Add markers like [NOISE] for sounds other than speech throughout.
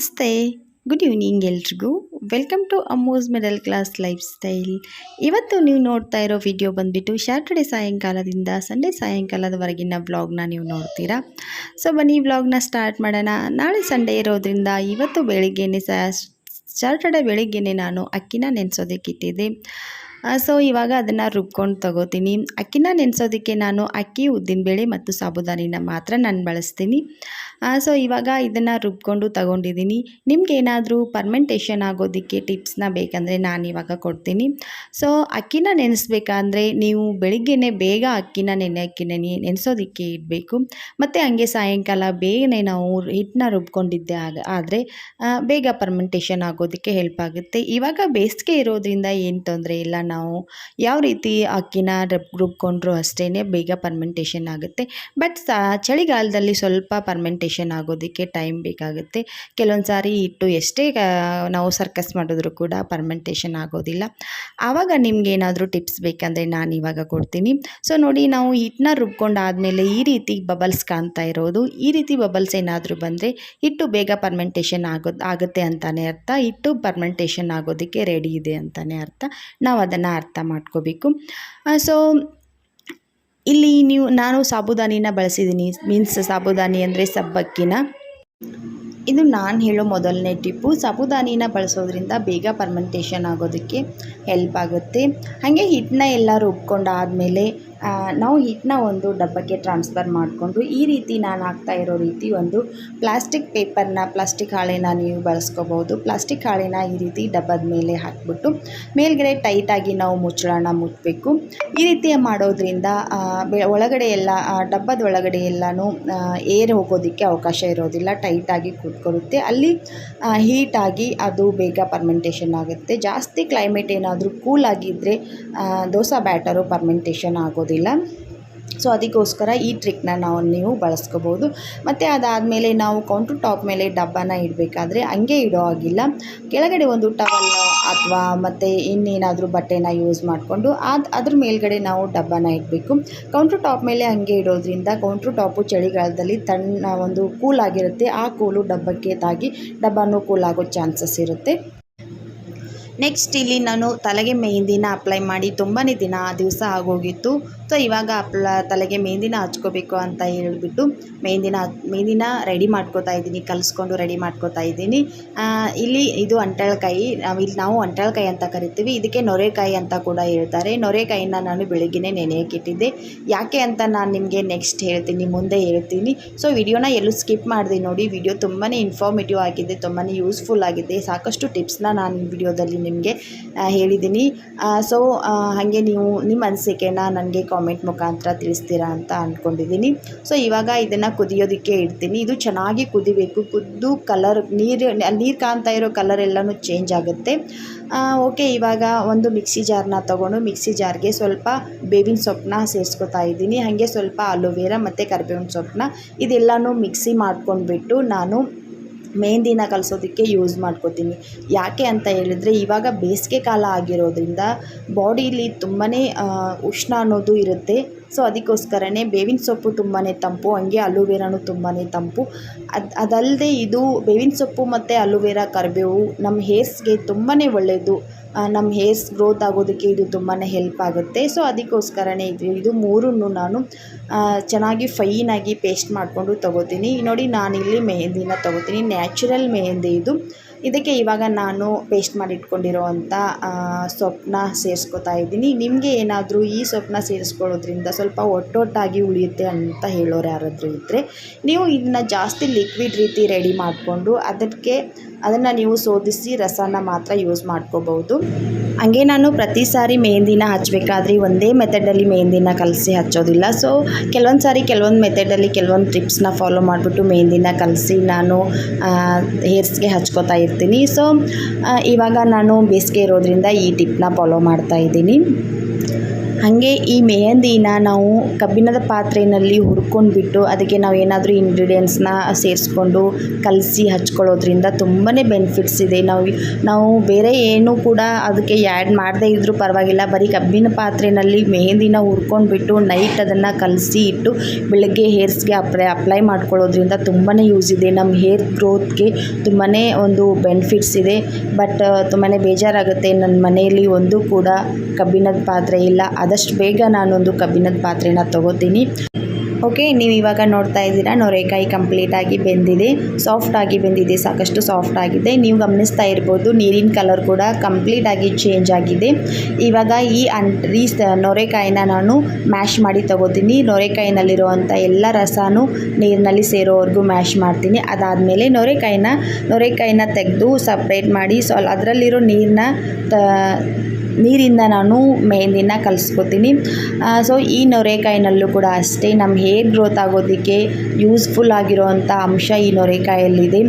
ನಮಸ್ತೆ. Good evening ಎಲ್ರಿಗೂ. Welcome to Ammu's middle class lifestyle ಇವತ್ತು ನೀವು ನೋಡ್ತಾ ಇರೋ ವಿಡಿಯೋ ಬಂದುಬಿಟ್ಟು ಸ್ಯಾಟರ್ಡೆ ಸಾಯಂಕಾಲದಿಂದ ಸಂಡೇ ಸಾಯಂಕಾಲದವರೆಗಿನ ವ್ಲಾಗ್ನ ನೀವು ನೋಡ್ತೀರಾ? ಸೊ ಬನ್ನಿ ವ್ಲಾಗ್ನ ಸ್ಟಾರ್ಟ್ ಮಾಡೋಣ. ನಾಳೆ ಸಂಡೇ ಇರೋದ್ರಿಂದ ಇವತ್ತು ಬೆಳಿಗ್ಗೆನೆ ಸ್ಯಾಟರ್ಡೆ ಬೆಳಿಗ್ಗೆನೆ ನಾನು ಅಕ್ಕಿನ ನೆನೆಸೋದಕ್ಕೆ ಇಟ್ಟಿದ್ದೆ ಸೊ ಇವಾಗ ಅದನ್ನು ರುಬ್ಕೊಂಡು ತಗೋತೀನಿ. ಅಕ್ಕಿನ ನೆನೆಸೋದಕ್ಕೆ ನಾನು ಅಕ್ಕಿ, ಉದ್ದಿನಬೇಳೆ ಮತ್ತು ಸಾಬುದಾನಿನ ಮಾತ್ರ ನಾನು ಬಳಸ್ತೀನಿ. ಸೊ ಇವಾಗ ಇದನ್ನು ರುಬ್ಕೊಂಡು ತಗೊಂಡಿದ್ದೀನಿ. ನಿಮ್ಗೆ ಏನಾದರೂ ಪರ್ಮೆಂಟೇಷನ್ ಆಗೋದಕ್ಕೆ ಟಿಪ್ಸ್ನ ಬೇಕಂದರೆ ನಾನು ಇವಾಗ ಕೊಡ್ತೀನಿ. ಸೊ ಅಕ್ಕಿನ ನೆನೆಸ್ಬೇಕಂದ್ರೆ ನೀವು ಬೆಳಿಗ್ಗೆನೆ ಬೇಗ ಅಕ್ಕಿನ ನೆನೆ ನೆನೆ ನೆನೆಸೋದಕ್ಕೆ ಇಡಬೇಕು. ಮತ್ತು ಹಂಗೆ ಸಾಯಂಕಾಲ ಬೇಗನೆ ನಾವು ಹಿಟ್ಟನ್ನ ರುಬ್ಕೊಂಡಿದ್ದೆ ಆಗ, ಆದರೆ ಬೇಗ ಪರ್ಮೆಂಟೇಷನ್ ಆಗೋದಕ್ಕೆ ಹೆಲ್ಪ್ ಆಗುತ್ತೆ. ಇವಾಗ ಬೇಸಿಗೆ ಇರೋದ್ರಿಂದ ಏನು ತೊಂದರೆ ಇಲ್ಲ, ನಾವು ಯಾವ ರೀತಿ ಅಕ್ಕಿನ ರುಬ್, ರುಬ್ಕೊಂಡ್ರು ಅಷ್ಟೇ ಬೇಗ ಪರ್ಮೆಂಟೇಷನ್ ಆಗುತ್ತೆ. ಬಟ್ ಚಳಿಗಾಲದಲ್ಲಿ ಸ್ವಲ್ಪ ಪರ್ಮೆಂಟೇಷನ್ ಆಗೋದಕ್ಕೆ ಟೈಮ್ ಬೇಕಾಗುತ್ತೆ. ಕೆಲವೊಂದು ಸಾರಿ ಇಟ್ಟು ಎಷ್ಟೇ ನಾವು ಸರ್ಕಸ್ ಮಾಡಿದ್ರು ಕೂಡ ಪರ್ಮೆಂಟೇಷನ್ ಆಗೋದಿಲ್ಲ. ಆವಾಗ ನಿಮ್ಗೆ ಏನಾದರೂ ಟಿಪ್ಸ್ ಬೇಕಂದರೆ ನಾನು ಇವಾಗ ಕೊಡ್ತೀನಿ. ಸೊ ನೋಡಿ ನಾವು ಹಿಟ್ಟನ್ನ ರುಬ್ಕೊಂಡಾದಮೇಲೆ ಈ ರೀತಿ ಬಬಲ್ಸ್ ಕಾಣ್ತಾ ಇರೋದು. ಈ ರೀತಿ ಬಬಲ್ಸ್ ಏನಾದರೂ ಬಂದರೆ ಹಿಟ್ಟು ಬೇಗ ಪರ್ಮೆಂಟೇಷನ್ ಆಗೋ, ಆಗುತ್ತೆ ಅಂತಲೇ ಅರ್ಥ. ಹಿಟ್ಟು ಪರ್ಮೆಂಟೇಷನ್ ಆಗೋದಕ್ಕೆ ರೆಡಿ ಇದೆ ಅಂತಲೇ ಅರ್ಥ. ನಾವು ಅದನ್ನು ಅರ್ಥ ಮಾಡ್ಕೋಬೇಕು. ಸೊ ಇಲ್ಲಿ ನೀವು, ನಾನು ಸಾಬುದಾನಿನ ಬಳಸಿದ್ದೀನಿ. ಮೀನ್ಸ್ ಸಾಬುದಾನಿ ಅಂದರೆ ಸಬ್ಬಕ್ಕಿನ. ಇದು ನಾನು ಹೇಳೋ ಮೊದಲನೇ ಟಿಪ್ಪು. ಸಾಬುದಾನಿನ ಬಳಸೋದ್ರಿಂದ ಬೇಗ ಪರ್ಮೆಂಟೇಷನ್ ಆಗೋದಕ್ಕೆ ಹೆಲ್ಪ್ ಆಗುತ್ತೆ. ಹಾಗೆ ಹಿಟ್ಟನ್ನ ಎಲ್ಲ ರುಬ್ಕೊಂಡಾದಮೇಲೆ ನಾವು ಹಿಟ್ಟನ್ನ ಒಂದು ಡಬ್ಬಕ್ಕೆ ಟ್ರಾನ್ಸ್ಫರ್ ಮಾಡಿಕೊಂಡು ಈ ರೀತಿ ನಾನು ಹಾಕ್ತಾ ಇರೋ ರೀತಿ ಒಂದು ಪ್ಲಾಸ್ಟಿಕ್ ಪೇಪರ್ನ ಪ್ಲಾಸ್ಟಿಕ್ ಹಾಳೆನ ನೀವು ಬಳಸ್ಕೋಬೋದು. ಪ್ಲಾಸ್ಟಿಕ್ ಹಾಳೆನ ಈ ರೀತಿ ಡಬ್ಬದ ಮೇಲೆ ಹಾಕ್ಬಿಟ್ಟು ಮೇಲ್ಗಡೆ ಟೈಟಾಗಿ ನಾವು ಮುಚ್ಚಳನ ಮುಚ್ಚಬೇಕು ಈ ರೀತಿ ಮಾಡೋದ್ರಿಂದ ಒಳಗಡೆ ಎಲ್ಲ ಡಬ್ಬದ ಒಳಗಡೆ ಎಲ್ಲನೂ ಏರ್ ಹೋಗೋದಕ್ಕೆ ಅವಕಾಶ ಇರೋದಿಲ್ಲ. ಟೈಟಾಗಿ ಕೂತ್ಕೊಳ್ಳುತ್ತೆ ಅಲ್ಲಿ ಹೀಟಾಗಿ ಅದು ಬೇಗ ಪರ್ಮೆಂಟೇಷನ್ ಆಗುತ್ತೆ. ಜಾಸ್ತಿ ಕ್ಲೈಮೇಟ್ ಏನಾದರೂ ಕೂಲ್ ಆಗಿದ್ದರೆ ದೋಸೆ ಬ್ಯಾಟರು ಪರ್ಮೆಂಟೇಷನ್ ಆಗೋದಿಲ್ಲ. ಸೊ ಅದಕ್ಕೋಸ್ಕರ ಈ ಟ್ರಿಕ್ನ ನಾವು, ನೀವು ಬಳಸ್ಕೋಬೋದು. ಮತ್ತು ಅದಾದಮೇಲೆ ನಾವು ಕೌಂಟ್ರ್ ಟಾಪ್ ಮೇಲೆ ಡಬ್ಬನ ಇಡಬೇಕಾದ್ರೆ ಹಂಗೆ ಇಡೋ ಆಗಿಲ್ಲ ಕೆಳಗಡೆ ಒಂದು ಟವಲ್ ಅಥವಾ ಮತ್ತು ಇನ್ನೇನಾದರೂ ಬಟ್ಟೆನ ಯೂಸ್ ಮಾಡಿಕೊಂಡು ಅದು ಅದ್ರ ಮೇಲ್ಗಡೆ ನಾವು ಡಬ್ಬನ ಇಡಬೇಕು. ಕೌಂಟ್ರ್ ಟಾಪ್ ಮೇಲೆ ಹಂಗೆ ಇಡೋದ್ರಿಂದ ಕೌಂಟ್ರ್ ಟಾಪು ಚಳಿಗಾಲದಲ್ಲಿ ತಣ್ಣ ಒಂದು ಕೂಲ್ ಆಗಿರುತ್ತೆ. ಆ ಕೂಲು ಡಬ್ಬಕ್ಕೆ ತಾಗಿ ಡಬ್ಬನೂ ಕೂಲ್ ಆಗೋ ಚಾನ್ಸಸ್ ಇರುತ್ತೆ. ನೆಕ್ಸ್ಟ್ ಇಲ್ಲಿ ನಾನು ತಲೆಗೆ ಮೆಹಂದಿನ ಅಪ್ಲೈ ಮಾಡಿ ತುಂಬಾ ದಿನ ಆ ದಿವಸ ಆಗೋಗಿತ್ತು. ಸೊ ಇವಾಗ ಅಪ್ಲ ತಲೆಗೆ ಮೆಹಂದಿನ ಹಚ್ಕೋಬೇಕು ಅಂತ ಹೇಳಿಬಿಟ್ಟು ಮೆಹಂದಿನ ಮೆಹಂದಿನ ರೆಡಿ ಮಾಡ್ಕೋತಾ ಇದ್ದೀನಿ, ಕಲಿಸ್ಕೊಂಡು ರೆಡಿ ಮಾಡ್ಕೋತಾ ಇದ್ದೀನಿ. ಇಲ್ಲಿ ಇದು ಅಂಟಳಕಾಯಿ, ನಾವು ಇಲ್ಲಿ ನಾವು ಅಂಟಾಳ್ಕಾಯಿ ಅಂತ ಕರಿತೀವಿ. ಇದಕ್ಕೆ ನೊರೆಕಾಯಿ ಅಂತ ಕೂಡ ಹೇಳ್ತಾರೆ. ನೊರೆಕಾಯಿನ ನಾನು ಬೆಳಗ್ಗೆನೇ ನೆನೆಯಕ್ಕಿಟ್ಟಿದ್ದೆ. ಯಾಕೆ ಅಂತ ನಾನು ನಿಮಗೆ ನೆಕ್ಸ್ಟ್ ಹೇಳ್ತೀನಿ, ಮುಂದೆ ಹೇಳ್ತೀನಿ. ಸೊ ವಿಡಿಯೋನ ಎಲ್ಲೂ ಸ್ಕಿಪ್ ಮಾಡಿದೆ ನೋಡಿ. ವಿಡಿಯೋ ತುಂಬಾ ಇನ್ಫಾರ್ಮೇಟಿವ್ ಆಗಿದೆ ತುಂಬಾ ಯೂಸ್ಫುಲ್ ಆಗಿದೆ. ಸಾಕಷ್ಟು ಟಿಪ್ಸ್ನ ನಾನು ವಿಡಿಯೋದಲ್ಲಿ ನಿಮಗೆ ಹೇಳಿದ್ದೀನಿ. ಸೊ ಹಾಗೆ ನೀವು, ನಿಮ್ಮ ಅನಿಸಿಕೆನ ನನಗೆ ಕಾಮೆಂಟ್ ಮುಖಾಂತರ ತಿಳಿಸ್ತೀರಾ ಅಂತ ಅಂದ್ಕೊಂಡಿದ್ದೀನಿ ಸೊ ಇವಾಗ ಇದನ್ನು ಕುದಿಯೋದಕ್ಕೆ ಇಡ್ತೀನಿ. ಇದು ಚೆನ್ನಾಗಿ ಕುದಿಬೇಕು. ಕುದ್ದು ಕಲರ್ ನೀರು ನೀರು ಕಾಣ್ತಾ ಇರೋ ಕಲರ್ ಎಲ್ಲನೂ ಚೇಂಜ್ ಆಗುತ್ತೆ. ಓಕೆ ಇವಾಗ ಒಂದು ಮಿಕ್ಸಿ ಜಾರ್ನ ತೊಗೊಂಡು ಮಿಕ್ಸಿ ಜಾರ್ಗೆ ಸ್ವಲ್ಪ ಬೇವಿನ ಸೊಪ್ಪನ್ನ ಸೇರಿಸ್ಕೊತಾ ಇದ್ದೀನಿ. ಹಾಗೆ ಸ್ವಲ್ಪ ಅಲೋವೆರಾ ಮತ್ತು ಕರಿಬೇವಿನ ಸೊಪ್ಪನ್ನ ಇದೆಲ್ಲನೂ ಮಿಕ್ಸಿ ಮಾಡ್ಕೊಂಡ್ಬಿಟ್ಟು ನಾನು ಮೆಹಂದಿನ ಕಲಿಸೋದಕ್ಕೆ ಯೂಸ್ ಮಾಡ್ಕೋತೀನಿ. ಯಾಕೆ ಅಂತ ಹೇಳಿದ್ರೆ, ಇವಾಗ ಬೇಸಿಗೆ ಕಾಲ ಆಗಿರೋದ್ರಿಂದ ಬಾಡಿಲಿ ತುಂಬಾ ಉಷ್ಣ ಅನ್ನೋದು ಇರುತ್ತೆ. ಸೊ ಅದಕ್ಕೋಸ್ಕರನೇ ಬೇವಿನ ಸೊಪ್ಪು ತುಂಬಾ ತಂಪು, ಹಂಗೆ ಅಲೋವೆರಾನು ತುಂಬಾ ತಂಪು. ಅದು ಅದಲ್ಲದೆ ಇದು ಬೇವಿನ ಸೊಪ್ಪು ಮತ್ತು ಅಲೋವೆರಾ ಕರಿಬೇವು ನಮ್ಮ ಹೇರ್ಸ್ಗೆ ತುಂಬಾ ಒಳ್ಳೆಯದು ನಮ್ಮ ಹೇರ್ಸ್ ಗ್ರೋತ್ ಆಗೋದಕ್ಕೆ ಇದು ತುಂಬಾ ಹೆಲ್ಪ್ ಆಗುತ್ತೆ. ಸೊ ಅದಕ್ಕೋಸ್ಕರನೇ ಇದು ಇದು ಮೂರನ್ನು ನಾನು ಚೆನ್ನಾಗಿ ಫೈನಾಗಿ ಪೇಸ್ಟ್ ಮಾಡಿಕೊಂಡು ತೊಗೋತೀನಿ. ನೋಡಿ ನಾನಿಲ್ಲಿ ಮೆಹೆಂದಿನ ತೊಗೋತೀನಿ, ನ್ಯಾಚುರಲ್ ಮೆಹೆಂದಿ ಇದು. ಇದಕ್ಕೆ ಇವಾಗ ನಾನು ಪೇಸ್ಟ್ ಮಾಡಿಟ್ಕೊಂಡಿರೋವಂಥ ಸೊಪ್ಪನ್ನ ಸೇರಿಸ್ಕೊತಾ ಇದ್ದೀನಿ. ನಿಮಗೆ ಏನಾದರೂ ಈ ಸೊಪ್ಪನ್ನ ಸೇರಿಸ್ಕೊಳ್ಳೋದ್ರಿಂದ ಸ್ವಲ್ಪ ಒಟ್ಟೊಟ್ಟಾಗಿ ಉಳಿಯುತ್ತೆ ಅಂತ ಹೇಳೋರು ಯಾರಾದರೂ ಇದ್ದರೆ ನೀವು ಇದನ್ನ ಜಾಸ್ತಿ ಲಿಕ್ವಿಡ್ ರೀತಿ ರೆಡಿ ಮಾಡಿಕೊಂಡು ಅದಕ್ಕೆ ಅದನ್ನು ನೀವು ಶೋಧಿಸಿ ರಸನ ಮಾತ್ರ ಯೂಸ್ ಮಾಡ್ಕೋಬಹುದು. ಹಾಗೆ ನಾನು ಪ್ರತಿ ಸಾರಿ ಮೆಹಂದಿನ ಹಚ್ಚಬೇಕಾದ್ರೆ ಒಂದೇ ಮೆಥಡಲ್ಲಿ ಮೆಹಂದಿನ ಕಲಸಿ ಹಚ್ಚೋದಿಲ್ಲ. ಸೊ ಕೆಲವೊಂದು ಸಾರಿ ಕೆಲವೊಂದು ಮೆಥಡಲ್ಲಿ ಕೆಲವೊಂದು ಟಿಪ್ಸ್ನ ಫಾಲೋ ಮಾಡಿಬಿಟ್ಟು ಮೆಹಂದಿನ ಕಲಸಿ ನಾನು ಹೇರ್ಸ್ಗೆ ಹಚ್ಕೋತಾ ಇರ್ತೀನಿ. ಸೊ ಇವಾಗ ನಾನು ಬೇಸಿಗೆ ಇರೋದ್ರಿಂದ ಈ ಟಿಪ್ನ ಫಾಲೋ ಮಾಡ್ತಾ ಇದ್ದೀನಿ. ಹಾಗೆ ಈ ಮೆಹಂದಿನ ನಾವು ಕಬ್ಬಿಣದ ಪಾತ್ರೆಯಲ್ಲಿ ಹುರ್ಕೊಂಡ್ಬಿಟ್ಟು ಅದಕ್ಕೆ ನಾವು ಏನಾದರೂ ಇಂಗ್ರೀಡಿಯೆಂಟ್ಸ್ನ ಸೇರಿಸ್ಕೊಂಡು ಕಲಸಿ ಹಚ್ಕೊಳ್ಳೋದ್ರಿಂದ ತುಂಬಾ ಬೆನಿಫಿಟ್ಸ್ ಇದೆ. ನಾವು ನಾವು ಬೇರೆ ಏನೂ ಕೂಡ ಅದಕ್ಕೆ ಆ್ಯಡ್ ಮಾಡದೇ ಇದ್ದರೂ ಪರವಾಗಿಲ್ಲ. ಬರೀ ಕಬ್ಬಿನ ಪಾತ್ರೆಯಲ್ಲಿ ಮೆಹಂದಿನ ಹುರ್ಕೊಂಡ್ಬಿಟ್ಟು ನೈಟ್ ಅದನ್ನು ಕಲಸಿ ಇಟ್ಟು ಬೆಳಗ್ಗೆ ಹೇರ್ಸ್ಗೆ ಅಪ್ಲೈ ಅಪ್ಲೈ ಮಾಡ್ಕೊಳ್ಳೋದ್ರಿಂದ ತುಂಬಾ ಯೂಸ್ ಇದೆ. ನಮ್ಮ ಹೇರ್ ಗ್ರೋತ್ಗೆ ತುಂಬಾ ಒಂದು ಬೆನಿಫಿಟ್ಸ್ ಇದೆ. ಬಟ್ ತುಂಬಾ ಬೇಜಾರಾಗುತ್ತೆ. ನನ್ನ ಮನೆಯಲ್ಲಿ ಒಂದು ಕೂಡ ಕಬ್ಬಿಣದ ಪಾತ್ರೆ ಇಲ್ಲ. ಆದಷ್ಟು ಬೇಗ ನಾನೊಂದು ಕಬ್ಬಿನದ ಪಾತ್ರೆನ ತೊಗೋತೀನಿ. ಓಕೆ ನೀವು ಇವಾಗ ನೋಡ್ತಾ ಇದ್ದೀರಾ, ನೊರೆಕಾಯಿ ಕಂಪ್ಲೀಟಾಗಿ ಬೆಂದಿದೆ. ಸಾಫ್ಟಾಗಿ ಬೆಂದಿದೆ, ಸಾಕಷ್ಟು ಸಾಫ್ಟ್ ಆಗಿದೆ. ನೀವು ಗಮನಿಸ್ತಾ ಇರ್ಬೋದು, ನೀರಿನ ಕಲರ್ ಕೂಡ ಕಂಪ್ಲೀಟಾಗಿ ಚೇಂಜ್ ಆಗಿದೆ. ಇವಾಗ ಈ ಅನ್ ಈ ನೊರೆಕಾಯಿನ ನಾನು ಮ್ಯಾಶ್ ಮಾಡಿ ತೊಗೋತೀನಿ. ನೊರೆಕಾಯಿನಲ್ಲಿರುವಂಥ ಎಲ್ಲ ರಸನೂ ನೀರಿನಲ್ಲಿ ಸೇರೋವರೆಗೂ ಮ್ಯಾಶ್ ಮಾಡ್ತೀನಿ. ಅದಾದಮೇಲೆ ನೊರೆಕಾಯಿನ ನೊರೆಕಾಯಿನ ತೆಗೆದು ಸಪ್ರೇಟ್ ಮಾಡಿ, ಸೊ, ಅದರಲ್ಲಿರೋ ನೀರನ್ನ ನೀರಿಂದ ನಾನು ಮೆಹಂದಿನ ಕಲಿಸ್ಕೊತೀನಿ. ಸೊ ಈ ನೊರೆಕಾಯಿನಲ್ಲೂ ಕೂಡ ಅಷ್ಟೇ ನಮ್ಮ ಹೇರ್ ಗ್ರೋತ್ ಆಗೋದಕ್ಕೆ ಯೂಸ್ಫುಲ್ ಆಗಿರೋವಂಥ ಅಂಶ ಈ ನೊರೆಕಾಯಲ್ಲಿದೆ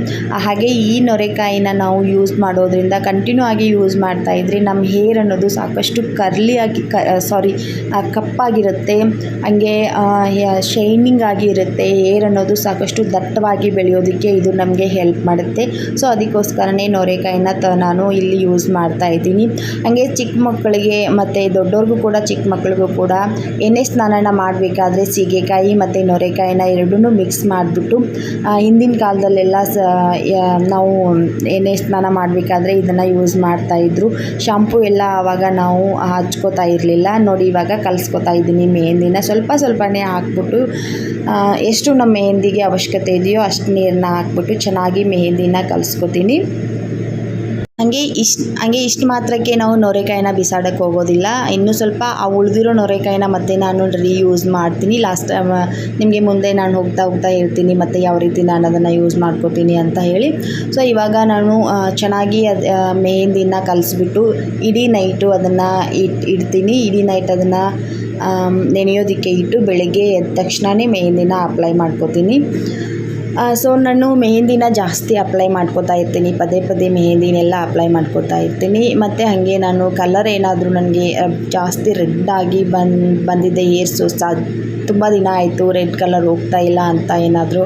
ಹಾಗೆ ಈ ನೊರೆಕಾಯಿನ ನಾವು ಯೂಸ್ ಮಾಡೋದ್ರಿಂದ ಕಂಟಿನ್ಯೂ ಆಗಿ ಯೂಸ್ ಮಾಡ್ತಾ ಇದ್ರೆ ನಮ್ಮ ಹೇರ್ ಅನ್ನೋದು ಸಾಕಷ್ಟು ಕರ್ಲಿಯಾಗಿ ಕ ಸಾರಿ ಕಪ್ಪಾಗಿರುತ್ತೆ. ಹಂಗೆ ಶೈನಿಂಗ್ ಆಗಿ ಇರುತ್ತೆ ಹೇರ್ ಅನ್ನೋದು ಸಾಕಷ್ಟು ದಟ್ಟವಾಗಿ ಬೆಳೆಯೋದಕ್ಕೆ ಇದು ನಮಗೆ ಹೆಲ್ಪ್ ಮಾಡುತ್ತೆ. ಸೊ ಅದಕ್ಕೋಸ್ಕರನೇ ನೊರೆಕಾಯಿನ ತ, ನಾನು ಇಲ್ಲಿ ಯೂಸ್ ಮಾಡ್ತಾ ಇದ್ದೀನಿ. ಹಾಗೆ ಚಿಕ್ಕ ಮಕ್ಕಳಿಗೆ ಮತ್ತು ದೊಡ್ಡವ್ರಿಗೂ ಕೂಡ, ಚಿಕ್ಕ ಮಕ್ಕಳಿಗೂ ಕೂಡ ಎಣ್ಣೆ ಸ್ನಾನನ ಮಾಡಬೇಕಾದ್ರೆ ಸೀಗೆಕಾಯಿ ಮತ್ತು ನೊರೆಕಾಯಿನ ಎರಡನ್ನೂ ಮಿಕ್ಸ್ ಮಾಡಿಬಿಟ್ಟು ಹಿಂದಿನ ಕಾಲದಲ್ಲೆಲ್ಲ ಸ ನಾವು ಎಣ್ಣೆ ಸ್ನಾನ ಮಾಡಬೇಕಾದ್ರೆ ಇದನ್ನು ಯೂಸ್ ಮಾಡ್ತಾಯಿದ್ರು ಶಾಂಪು ಎಲ್ಲ ಆವಾಗ ನಾವು ಹಚ್ಕೋತಾ ಇರಲಿಲ್ಲ. ನೋಡಿ ಇವಾಗ ಕಲಿಸ್ಕೊತಾ ಇದ್ದೀನಿ ಮೆಹಂದಿನ ಸ್ವಲ್ಪ ಸ್ವಲ್ಪನೇ ಹಾಕ್ಬಿಟ್ಟು ಎಷ್ಟು ನಮ್ಮ ಮೆಹಂದಿಗೆ ಅವಶ್ಯಕತೆ ಇದೆಯೋ ಅಷ್ಟು ನೀರನ್ನ ಹಾಕ್ಬಿಟ್ಟು ಚೆನ್ನಾಗಿ ಮೆಹಂದಿನ ಕಲಿಸ್ಕೊತೀನಿ. ಹಾಗೆ ಇಷ್ಟು, ಹಂಗೆ ಇಷ್ಟು ಮಾತ್ರಕ್ಕೆ ನಾವು ನೊರೆಕಾಯಿನ ಬಿಸಾಡಕ್ಕೆ ಹೋಗೋದಿಲ್ಲ. ಇನ್ನೂ ಸ್ವಲ್ಪ ಆ ಉಳಿದಿರೋ ನೊರೆಕಾಯಿನ ಮತ್ತೆ ನಾನು ರೀಯೂಸ್ ಮಾಡ್ತೀನಿ. ಲಾಸ್ಟ್ ಟೈಮ್ ನಿಮಗೆ ಮುಂದೆ ನಾನು ಹೋಗ್ತಾ ಹೋಗ್ತಾ ಹೇಳ್ತೀನಿ ಮತ್ತು ಯಾವ ರೀತಿ ನಾನು ಅದನ್ನು ಯೂಸ್ ಮಾಡ್ಕೋತೀನಿ ಅಂತ ಹೇಳಿ. ಸೊ ಇವಾಗ ನಾನು ಚೆನ್ನಾಗಿ ಅದು ಮೆಹಂದಿನ ಕಲಿಸ್ಬಿಟ್ಟು ಇಡೀ ನೈಟು ಅದನ್ನು ಇಟ್, ಇಡ್ತೀನಿ. ಇಡೀ ನೈಟ್ ಅದನ್ನು ನೆನೆಯೋದಕ್ಕೆ ಇಟ್ಟು ಬೆಳಗ್ಗೆ ಎದ್ದ ತಕ್ಷಣವೇ ಮೆಹಂದಿನ ಅಪ್ಲೈ ಮಾಡ್ಕೋತೀನಿ. ಸೊ ನಾನು ಮೆಹಂದಿನ ಜಾಸ್ತಿ ಅಪ್ಲೈ ಮಾಡ್ಕೋತಾ ಇರ್ತೀನಿ. ಪದೇ ಪದೇ ಮೆಹಂದಿನೆಲ್ಲ ಅಪ್ಲೈ ಮಾಡ್ಕೋತಾ ಇರ್ತೀನಿ. ಮತ್ತು ಹಾಗೆ ನಾನು ಕಲರ್ ಏನಾದರೂ ನನಗೆ ಜಾಸ್ತಿ ರೆಡ್ ಆಗಿ ಬಂದು ಬಂದಿದ್ದೆ ಏರ್ಸು ಸಾ ತುಂಬ ದಿನ ಆಯಿತು, ರೆಡ್ ಕಲರ್ ಹೋಗ್ತಾ ಇಲ್ಲ ಅಂತ ಏನಾದರೂ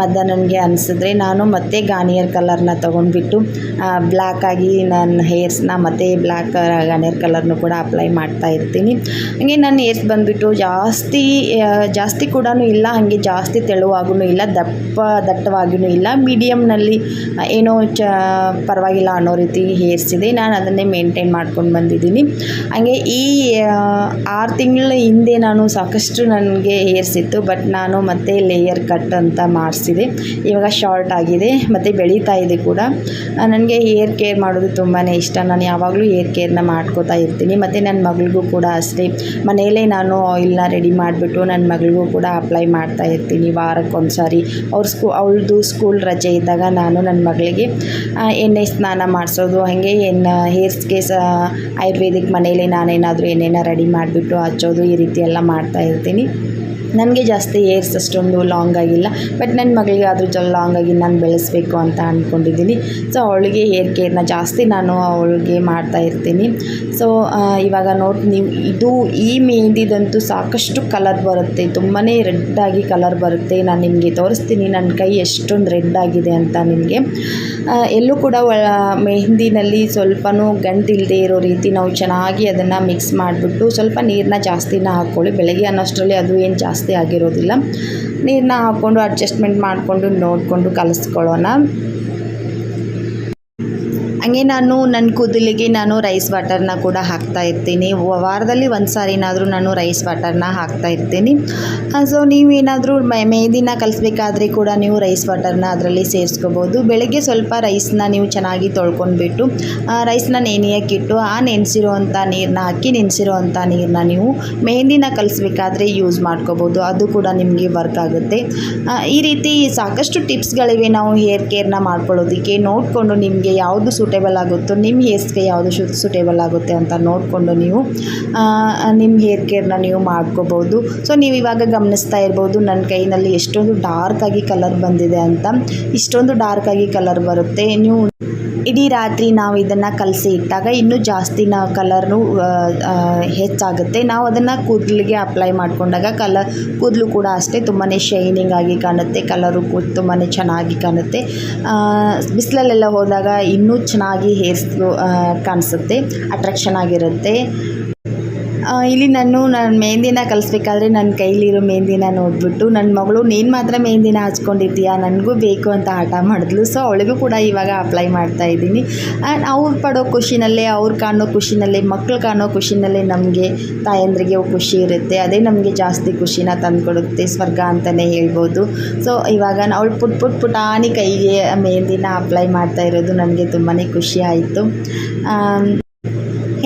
ಮಧ್ಯ ನನಗೆ ಅನಿಸಿದ್ರೆ ನಾನು ಮತ್ತೆ ಗಾರ್ನಿಯರ್ ಕಲರ್ನ ತೊಗೊಂಡ್ಬಿಟ್ಟು ಬ್ಲ್ಯಾಕ್ ಆಗಿ ನನ್ನ ಹೇರ್ಸ್ನ ಮತ್ತೆ ಬ್ಲ್ಯಾಕ್ ಗಾರ್ನಿಯರ್ ಕಲರ್ನು ಕೂಡ ಅಪ್ಲೈ ಮಾಡ್ತಾ ಇರ್ತೀನಿ. ಹಾಗೆ ನನ್ನ ಹೇರ್ಸ್ ಬಂದುಬಿಟ್ಟು ಜಾಸ್ತಿ ಜಾಸ್ತಿ ಕೂಡ ಇಲ್ಲ, ಹಾಗೆ ಜಾಸ್ತಿ ತೆಳುವಾಗೂ ಇಲ್ಲ, ದಪ್ಪ ದಟ್ಟವಾಗಿಯೂ ಇಲ್ಲ. ಮೀಡಿಯಮ್ನಲ್ಲಿ ಏನೋ ಚ, ಪರವಾಗಿಲ್ಲ ಅನ್ನೋ ರೀತಿ ಹೇರ್ಸ್ ಇದೆ. ನಾನು ಅದನ್ನೇ ಮೇಂಟೈನ್ ಮಾಡ್ಕೊಂಡು ಬಂದಿದ್ದೀನಿ. ಹಾಗೆ ಈ ಆರು ತಿಂಗಳ ಹಿಂದೆ ನಾನು ಸಾಕಷ್ಟು ನನಗೆ ಹೇರ್ಸ್ ಇತ್ತು ಬಟ್ ನಾನು ಮತ್ತೆ ಲೇಯರ್ ಕಟ್ ಅಂತ ಮಾಡಿಸಿದೆ. ಇವಾಗ ಶಾರ್ಟ್ ಆಗಿದೆ, ಮತ್ತು ಬೆಳೀತಾ ಇದೆ ಕೂಡ. ನನಗೆ ಹೇರ್ ಕೇರ್ ಮಾಡೋದು ತುಂಬಾ ಇಷ್ಟ. ನಾನು ಯಾವಾಗಲೂ ಹೇರ್ ಕೇರ್ನ ಮಾಡ್ಕೋತಾ ಇರ್ತೀನಿ. ಮತ್ತು ನನ್ನ ಮಗಳಿಗೂ ಕೂಡ ಅಷ್ಟೇ. ಮನೆಯಲ್ಲೇ ನಾನು ಆಯಿಲ್ನ ರೆಡಿ ಮಾಡಿಬಿಟ್ಟು ನನ್ನ ಮಗಳಿಗೂ ಕೂಡ ಅಪ್ಲೈ ಮಾಡ್ತಾ ಇರ್ತೀನಿ ವಾರಕ್ಕೊಂದು ಸಾರಿ ಅವ್ರ ಸ್ಕೂ, ಅವಳದು ಸ್ಕೂಲ್ ರಜೆ ಇದ್ದಾಗ ನಾನು ನನ್ನ ಮಗಳಿಗೆ ಎಣ್ಣೆ ಸ್ನಾನ ಮಾಡಿಸೋದು. ಹಾಗೆ ಏನು ಹೇರ್ಸ್ಗೆ ಸಹ ಆಯುರ್ವೇದಿಕ್ ಮನೆಯಲ್ಲೇ ನಾನೇನಾದರೂ ಏನೇನೋ ರೆಡಿ ಮಾಡಿಬಿಟ್ಟು ಹಚ್ಚೋದು ಈ ರೀತಿ ಎಲ್ಲ ಮಾಡ್ತಾ ಇರ್ತೀನಿ. ನನಗೆ ಜಾಸ್ತಿ ಏರ್ಸ್ ಅಷ್ಟೊಂದು ಲಾಂಗ್ ಆಗಿಲ್ಲ. ಬಟ್ ನನ್ನ ಮಗಳಿಗೆ ಆದರೂ ಜೊ, ಲಾಂಗ್ ಆಗಿ ನಾನು ಬೆಳೆಸಬೇಕು ಅಂತ ಅಂದ್ಕೊಂಡಿದ್ದೀನಿ ಸೊ, ಅವಳಿಗೆ ಹೇರ್ ಕೇರ್ನ ಜಾಸ್ತಿ ನಾನು ಅವಳಿಗೆ ಮಾಡ್ತಾ ಇರ್ತೀನಿ. ಸೊ ಇವಾಗ ನೋಡಿ ನೀವು, ಇದು ಈ ಮೆಹಂದಿದಂತೂ ಸಾಕಷ್ಟು ಕಲರ್ ಬರುತ್ತೆ. ತುಂಬಾ ರೆಡ್ಡಾಗಿ ಕಲರ್ ಬರುತ್ತೆ. ನಾನು ನಿಮಗೆ ತೋರಿಸ್ತೀನಿ. ನನ್ನ ಕೈ ಎಷ್ಟೊಂದು ರೆಡ್ ಆಗಿದೆ ಅಂತ ನಿಮಗೆ. ಎಲ್ಲೂ ಕೂಡ ಮೆಹಂದಿನಲ್ಲಿ ಸ್ವಲ್ಪನೂ ಗಂಟಿಲ್ಲದೆ ಇರೋ ರೀತಿ ನಾವು ಚೆನ್ನಾಗಿ ಅದನ್ನು ಮಿಕ್ಸ್ ಮಾಡಿಬಿಟ್ಟು ಸ್ವಲ್ಪ ನೀರನ್ನ ಜಾಸ್ತಿನ ಹಾಕ್ಕೊಳ್ಳಿ ಬೆಳಗ್ಗೆ ಅನ್ನೋಷ್ಟರಲ್ಲಿ ಅದು ಏನು ಜಾಸ್ತಿ ಆಗಿರೋದಿಲ್ಲ. ನೀರನ್ನ ಹಾಕ್ಕೊಂಡು ಅಡ್ಜಸ್ಟ್ಮೆಂಟ್ ಮಾಡಿಕೊಂಡು ನೋಡಿಕೊಂಡು ಕಲಿಸ್ಕೊಳ್ಳೋಣ. ಹಂಗೆ ನಾನು ನನ್ನ ಕೂದಲಿಗೆ ನಾನು ರೈಸ್ ವಾಟರ್ನ ಕೂಡ ಹಾಕ್ತಾ ಇರ್ತೀನಿ. ವಾರದಲ್ಲಿ ಒಂದು ಸಾರಿನಾದರೂ ನಾನು ರೈಸ್ ವಾಟರ್ನ ಹಾಕ್ತಾ ಇರ್ತೀನಿ. ಸೊ ನೀವೇನಾದರೂ ಮೇದಿನ ಕಲಿಸ್ಬೇಕಾದ್ರೆ ಕೂಡ ನೀವು ರೈಸ್ ವಾಟರ್ನ ಅದರಲ್ಲಿ ಸೇರಿಸ್ಕೋಬೋದು. ಬೆಳಗ್ಗೆ ಸ್ವಲ್ಪ ರೈಸ್ನ ನೀವು ಚೆನ್ನಾಗಿ ತೊಳ್ಕೊಂಡ್ಬಿಟ್ಟು ರೈಸ್ನ ನೆನೆಯಕ್ಕಿಟ್ಟು ಆ ನೆನೆಸಿರುವಂಥ ನೀರನ್ನ ಹಾಕಿ ನೆನೆಸಿರುವಂಥ ನೀರನ್ನ ನೀವು ಮೆಹಂದಿನ ಕಲಿಸ್ಬೇಕಾದ್ರೆ ಯೂಸ್ ಮಾಡ್ಕೋಬೋದು. ಅದು ಕೂಡ ನಿಮಗೆ ವರ್ಕ್ ಆಗುತ್ತೆ. ಈ ರೀತಿ ಸಾಕಷ್ಟು ಟಿಪ್ಸ್ಗಳಿವೆ ನಾವು ಹೇರ್ ಕೇರ್ನ ಮಾಡ್ಕೊಳ್ಳೋದಕ್ಕೆ. ನೋಡಿಕೊಂಡು ನಿಮಗೆ ಯಾವುದು ಸೂಟೇಬಲ್ ಆಗುತ್ತೋ, ನಿಮ್ಮ ಹೇರ್ಸ್ಗೆ ಯಾವುದು ಶು ಸೂಟೇಬಲ್ ಆಗುತ್ತೆ ಅಂತ ನೋಡಿಕೊಂಡು ನೀವು ನಿಮ್ಮ ಹೇರ್ ಕೇರ್ನ ನೀವು ಮಾಡ್ಕೋಬೋದು. ಸೊ ನೀವು ಇವಾಗ ಗಮನಿಸ್ತಾ ಇರ್ಬೋದು, ನನ್ನ ಕೈನಲ್ಲಿ ಎಷ್ಟೊಂದು ಡಾರ್ಕ್ ಆಗಿ ಕಲರ್ ಬಂದಿದೆ ಅಂತ. ಇಷ್ಟೊಂದು ಡಾರ್ಕ್ ಆಗಿ ಕಲರ್ ಬರುತ್ತೆ. ನೀವು ಇಡೀ ರಾತ್ರಿ ನಾವು ಇದನ್ನು ಕಲಸಿ ಇಟ್ಟಾಗ ಇನ್ನೂ ಜಾಸ್ತಿ ನಾ ಕಲರ್ನು ಹೆಚ್ಚಾಗುತ್ತೆ. ನಾವು ಅದನ್ನು ಕೂದಲಿಗೆ ಅಪ್ಲೈ ಮಾಡಿಕೊಂಡಾಗ ಕಲರ್ ಕೂದಲು ಕೂಡ ಅಷ್ಟೇ ತುಂಬಾ ಶೈನಿಂಗ್ ಆಗಿ ಕಾಣುತ್ತೆ. ಕಲರು ಕೂಡ ತುಂಬಾ ಚೆನ್ನಾಗಿ ಕಾಣುತ್ತೆ. ಬಿಸಿಲಲ್ಲೆಲ್ಲ ಹೋದಾಗ ಇನ್ನೂ ಚೆನ್ನಾಗಿ ಹೇರ್ಸ್ ಕಾಣಿಸುತ್ತೆ ಅಟ್ರಾಕ್ಷನ್ ಆಗಿರುತ್ತೆ. ಇಲ್ಲಿ ನಾನು ನಾನು ಮೆಹಂದಿನ ಕಲಿಸ್ಬೇಕಾದ್ರೆ ನನ್ನ ಕೈಲಿರೋ ಮೆಹಂದಿನ ನೋಡಿಬಿಟ್ಟು ನನ್ನ ಮಗಳು ನೀನು ಮಾತ್ರ ಮೆಹಂದಿನ ಹಚ್ಕೊಂಡಿದ್ದೀಯಾ? ನನಗೂ ಬೇಕು ಅಂತ ಹಠ ಮಾಡಿದ್ಲು. ಸೊ ಅವಳಿಗೂ ಕೂಡ ಇವಾಗ ಅಪ್ಲೈ ಮಾಡ್ತಾ ಇದ್ದೀನಿ. ಆ್ಯಂಡ್ ಅವ್ರು ಪಡೋ ಖುಷಿನಲ್ಲೇ, ಅವ್ರು ಕಾಣೋ ಖುಷಿನಲ್ಲೇ ಮಕ್ಕಳು ಕಾಣೋ ಖುಷಿನಲ್ಲೇ ನಮಗೆ ತಾಯಂದ್ರಿಗೆ ಖುಷಿ ಇರುತ್ತೆ. ಅದೇ ನಮಗೆ ಜಾಸ್ತಿ ಖುಷಿನ ತಂದುಕೊಡುತ್ತೆ ಸ್ವರ್ಗ ಅಂತಲೇ ಹೇಳ್ಬೋದು. ಸೊ ಇವಾಗ ಅವಳು ಪುಟ್ ಪುಟ್ ಪುಟಾನಿ ಕೈಗೆ ಮೆಹಂದಿನ ಅಪ್ಲೈ ಮಾಡ್ತಾ ಇರೋದು ನನಗೆ ತುಂಬಾ ಖುಷಿ ಆಯಿತು.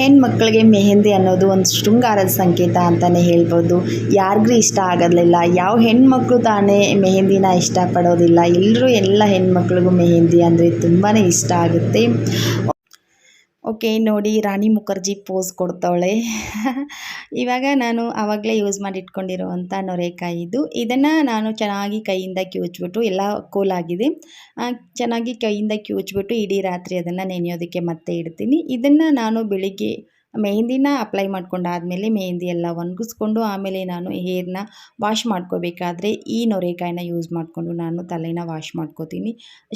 ಹೆಣ್ಮಕ್ಳಿಗೆ ಮೆಹಂದಿ ಅನ್ನೋದು ಒಂದು ಶೃಂಗಾರದ ಸಂಕೇತ ಅಂತಲೇ ಹೇಳ್ಬೋದು. ಯಾರಿಗೂ ಇಷ್ಟ ಆಗೋದಿಲ್ಲ. ಯಾವ ಹೆಣ್ಮಕ್ಳು ತಾನೇ ಮೆಹಂದಿನ ಇಷ್ಟಪಡೋದಿಲ್ಲ. ಎಲ್ಲರೂ ಎಲ್ಲ ಹೆಣ್ಮಕ್ಳಿಗೂ ಮೆಹಂದಿ ಅಂದರೆ ತುಂಬಾ ಇಷ್ಟ ಆಗುತ್ತೆ. ಓಕೆ, ನೋಡಿ ರಾಣಿ ಮುಖರ್ಜಿ ಪೋಸ್ ಕೊಡ್ತಾಳೆ [LAUGHS] ಇವಾಗ ನಾನು ಆವಾಗಲೇ ಯೂಸ್ ಮಾಡಿ ಇಟ್ಕೊಂಡಿರುವಂಥ ನೊರೆಕಾಯಿ ಇದು. ಇದನ್ನು ನಾನು ಚೆನ್ನಾಗಿ ಕೈಯಿಂದ ಕಿವುಚ್ಬಿಟ್ಟು ಎಲ್ಲ ಕೂಲಾಗಿದೆ ಚೆನ್ನಾಗಿ ಕೈಯಿಂದ ಕಿವುಚ್ಬಿಟ್ಟು ಇಡೀ ರಾತ್ರಿ ಅದನ್ನು ನೆನೆಯೋದಕ್ಕೆ ಮತ್ತೆ ಇಡ್ತೀನಿ. ಇದನ್ನು ನಾನು ಬೆಳಿಗ್ಗೆ ಮೆಹಂದಿನ ಅಪ್ಲೈ ಮಾಡ್ಕೊಂಡಾದಮೇಲೆ ಮೆಹಂದಿ ಎಲ್ಲ ಒಣಗಿಸ್ಕೊಂಡು, ಆಮೇಲೆ ನಾನು ಹೇರ್ನ ವಾಶ್ ಮಾಡ್ಕೋಬೇಕಾದ್ರೆ ಈ ನೊರೆಕಾಯಿನ ಯೂಸ್ ಮಾಡಿಕೊಂಡು ನಾನು ತಲೆನ ವಾಶ್ ಮಾಡ್ಕೋತೀನಿ.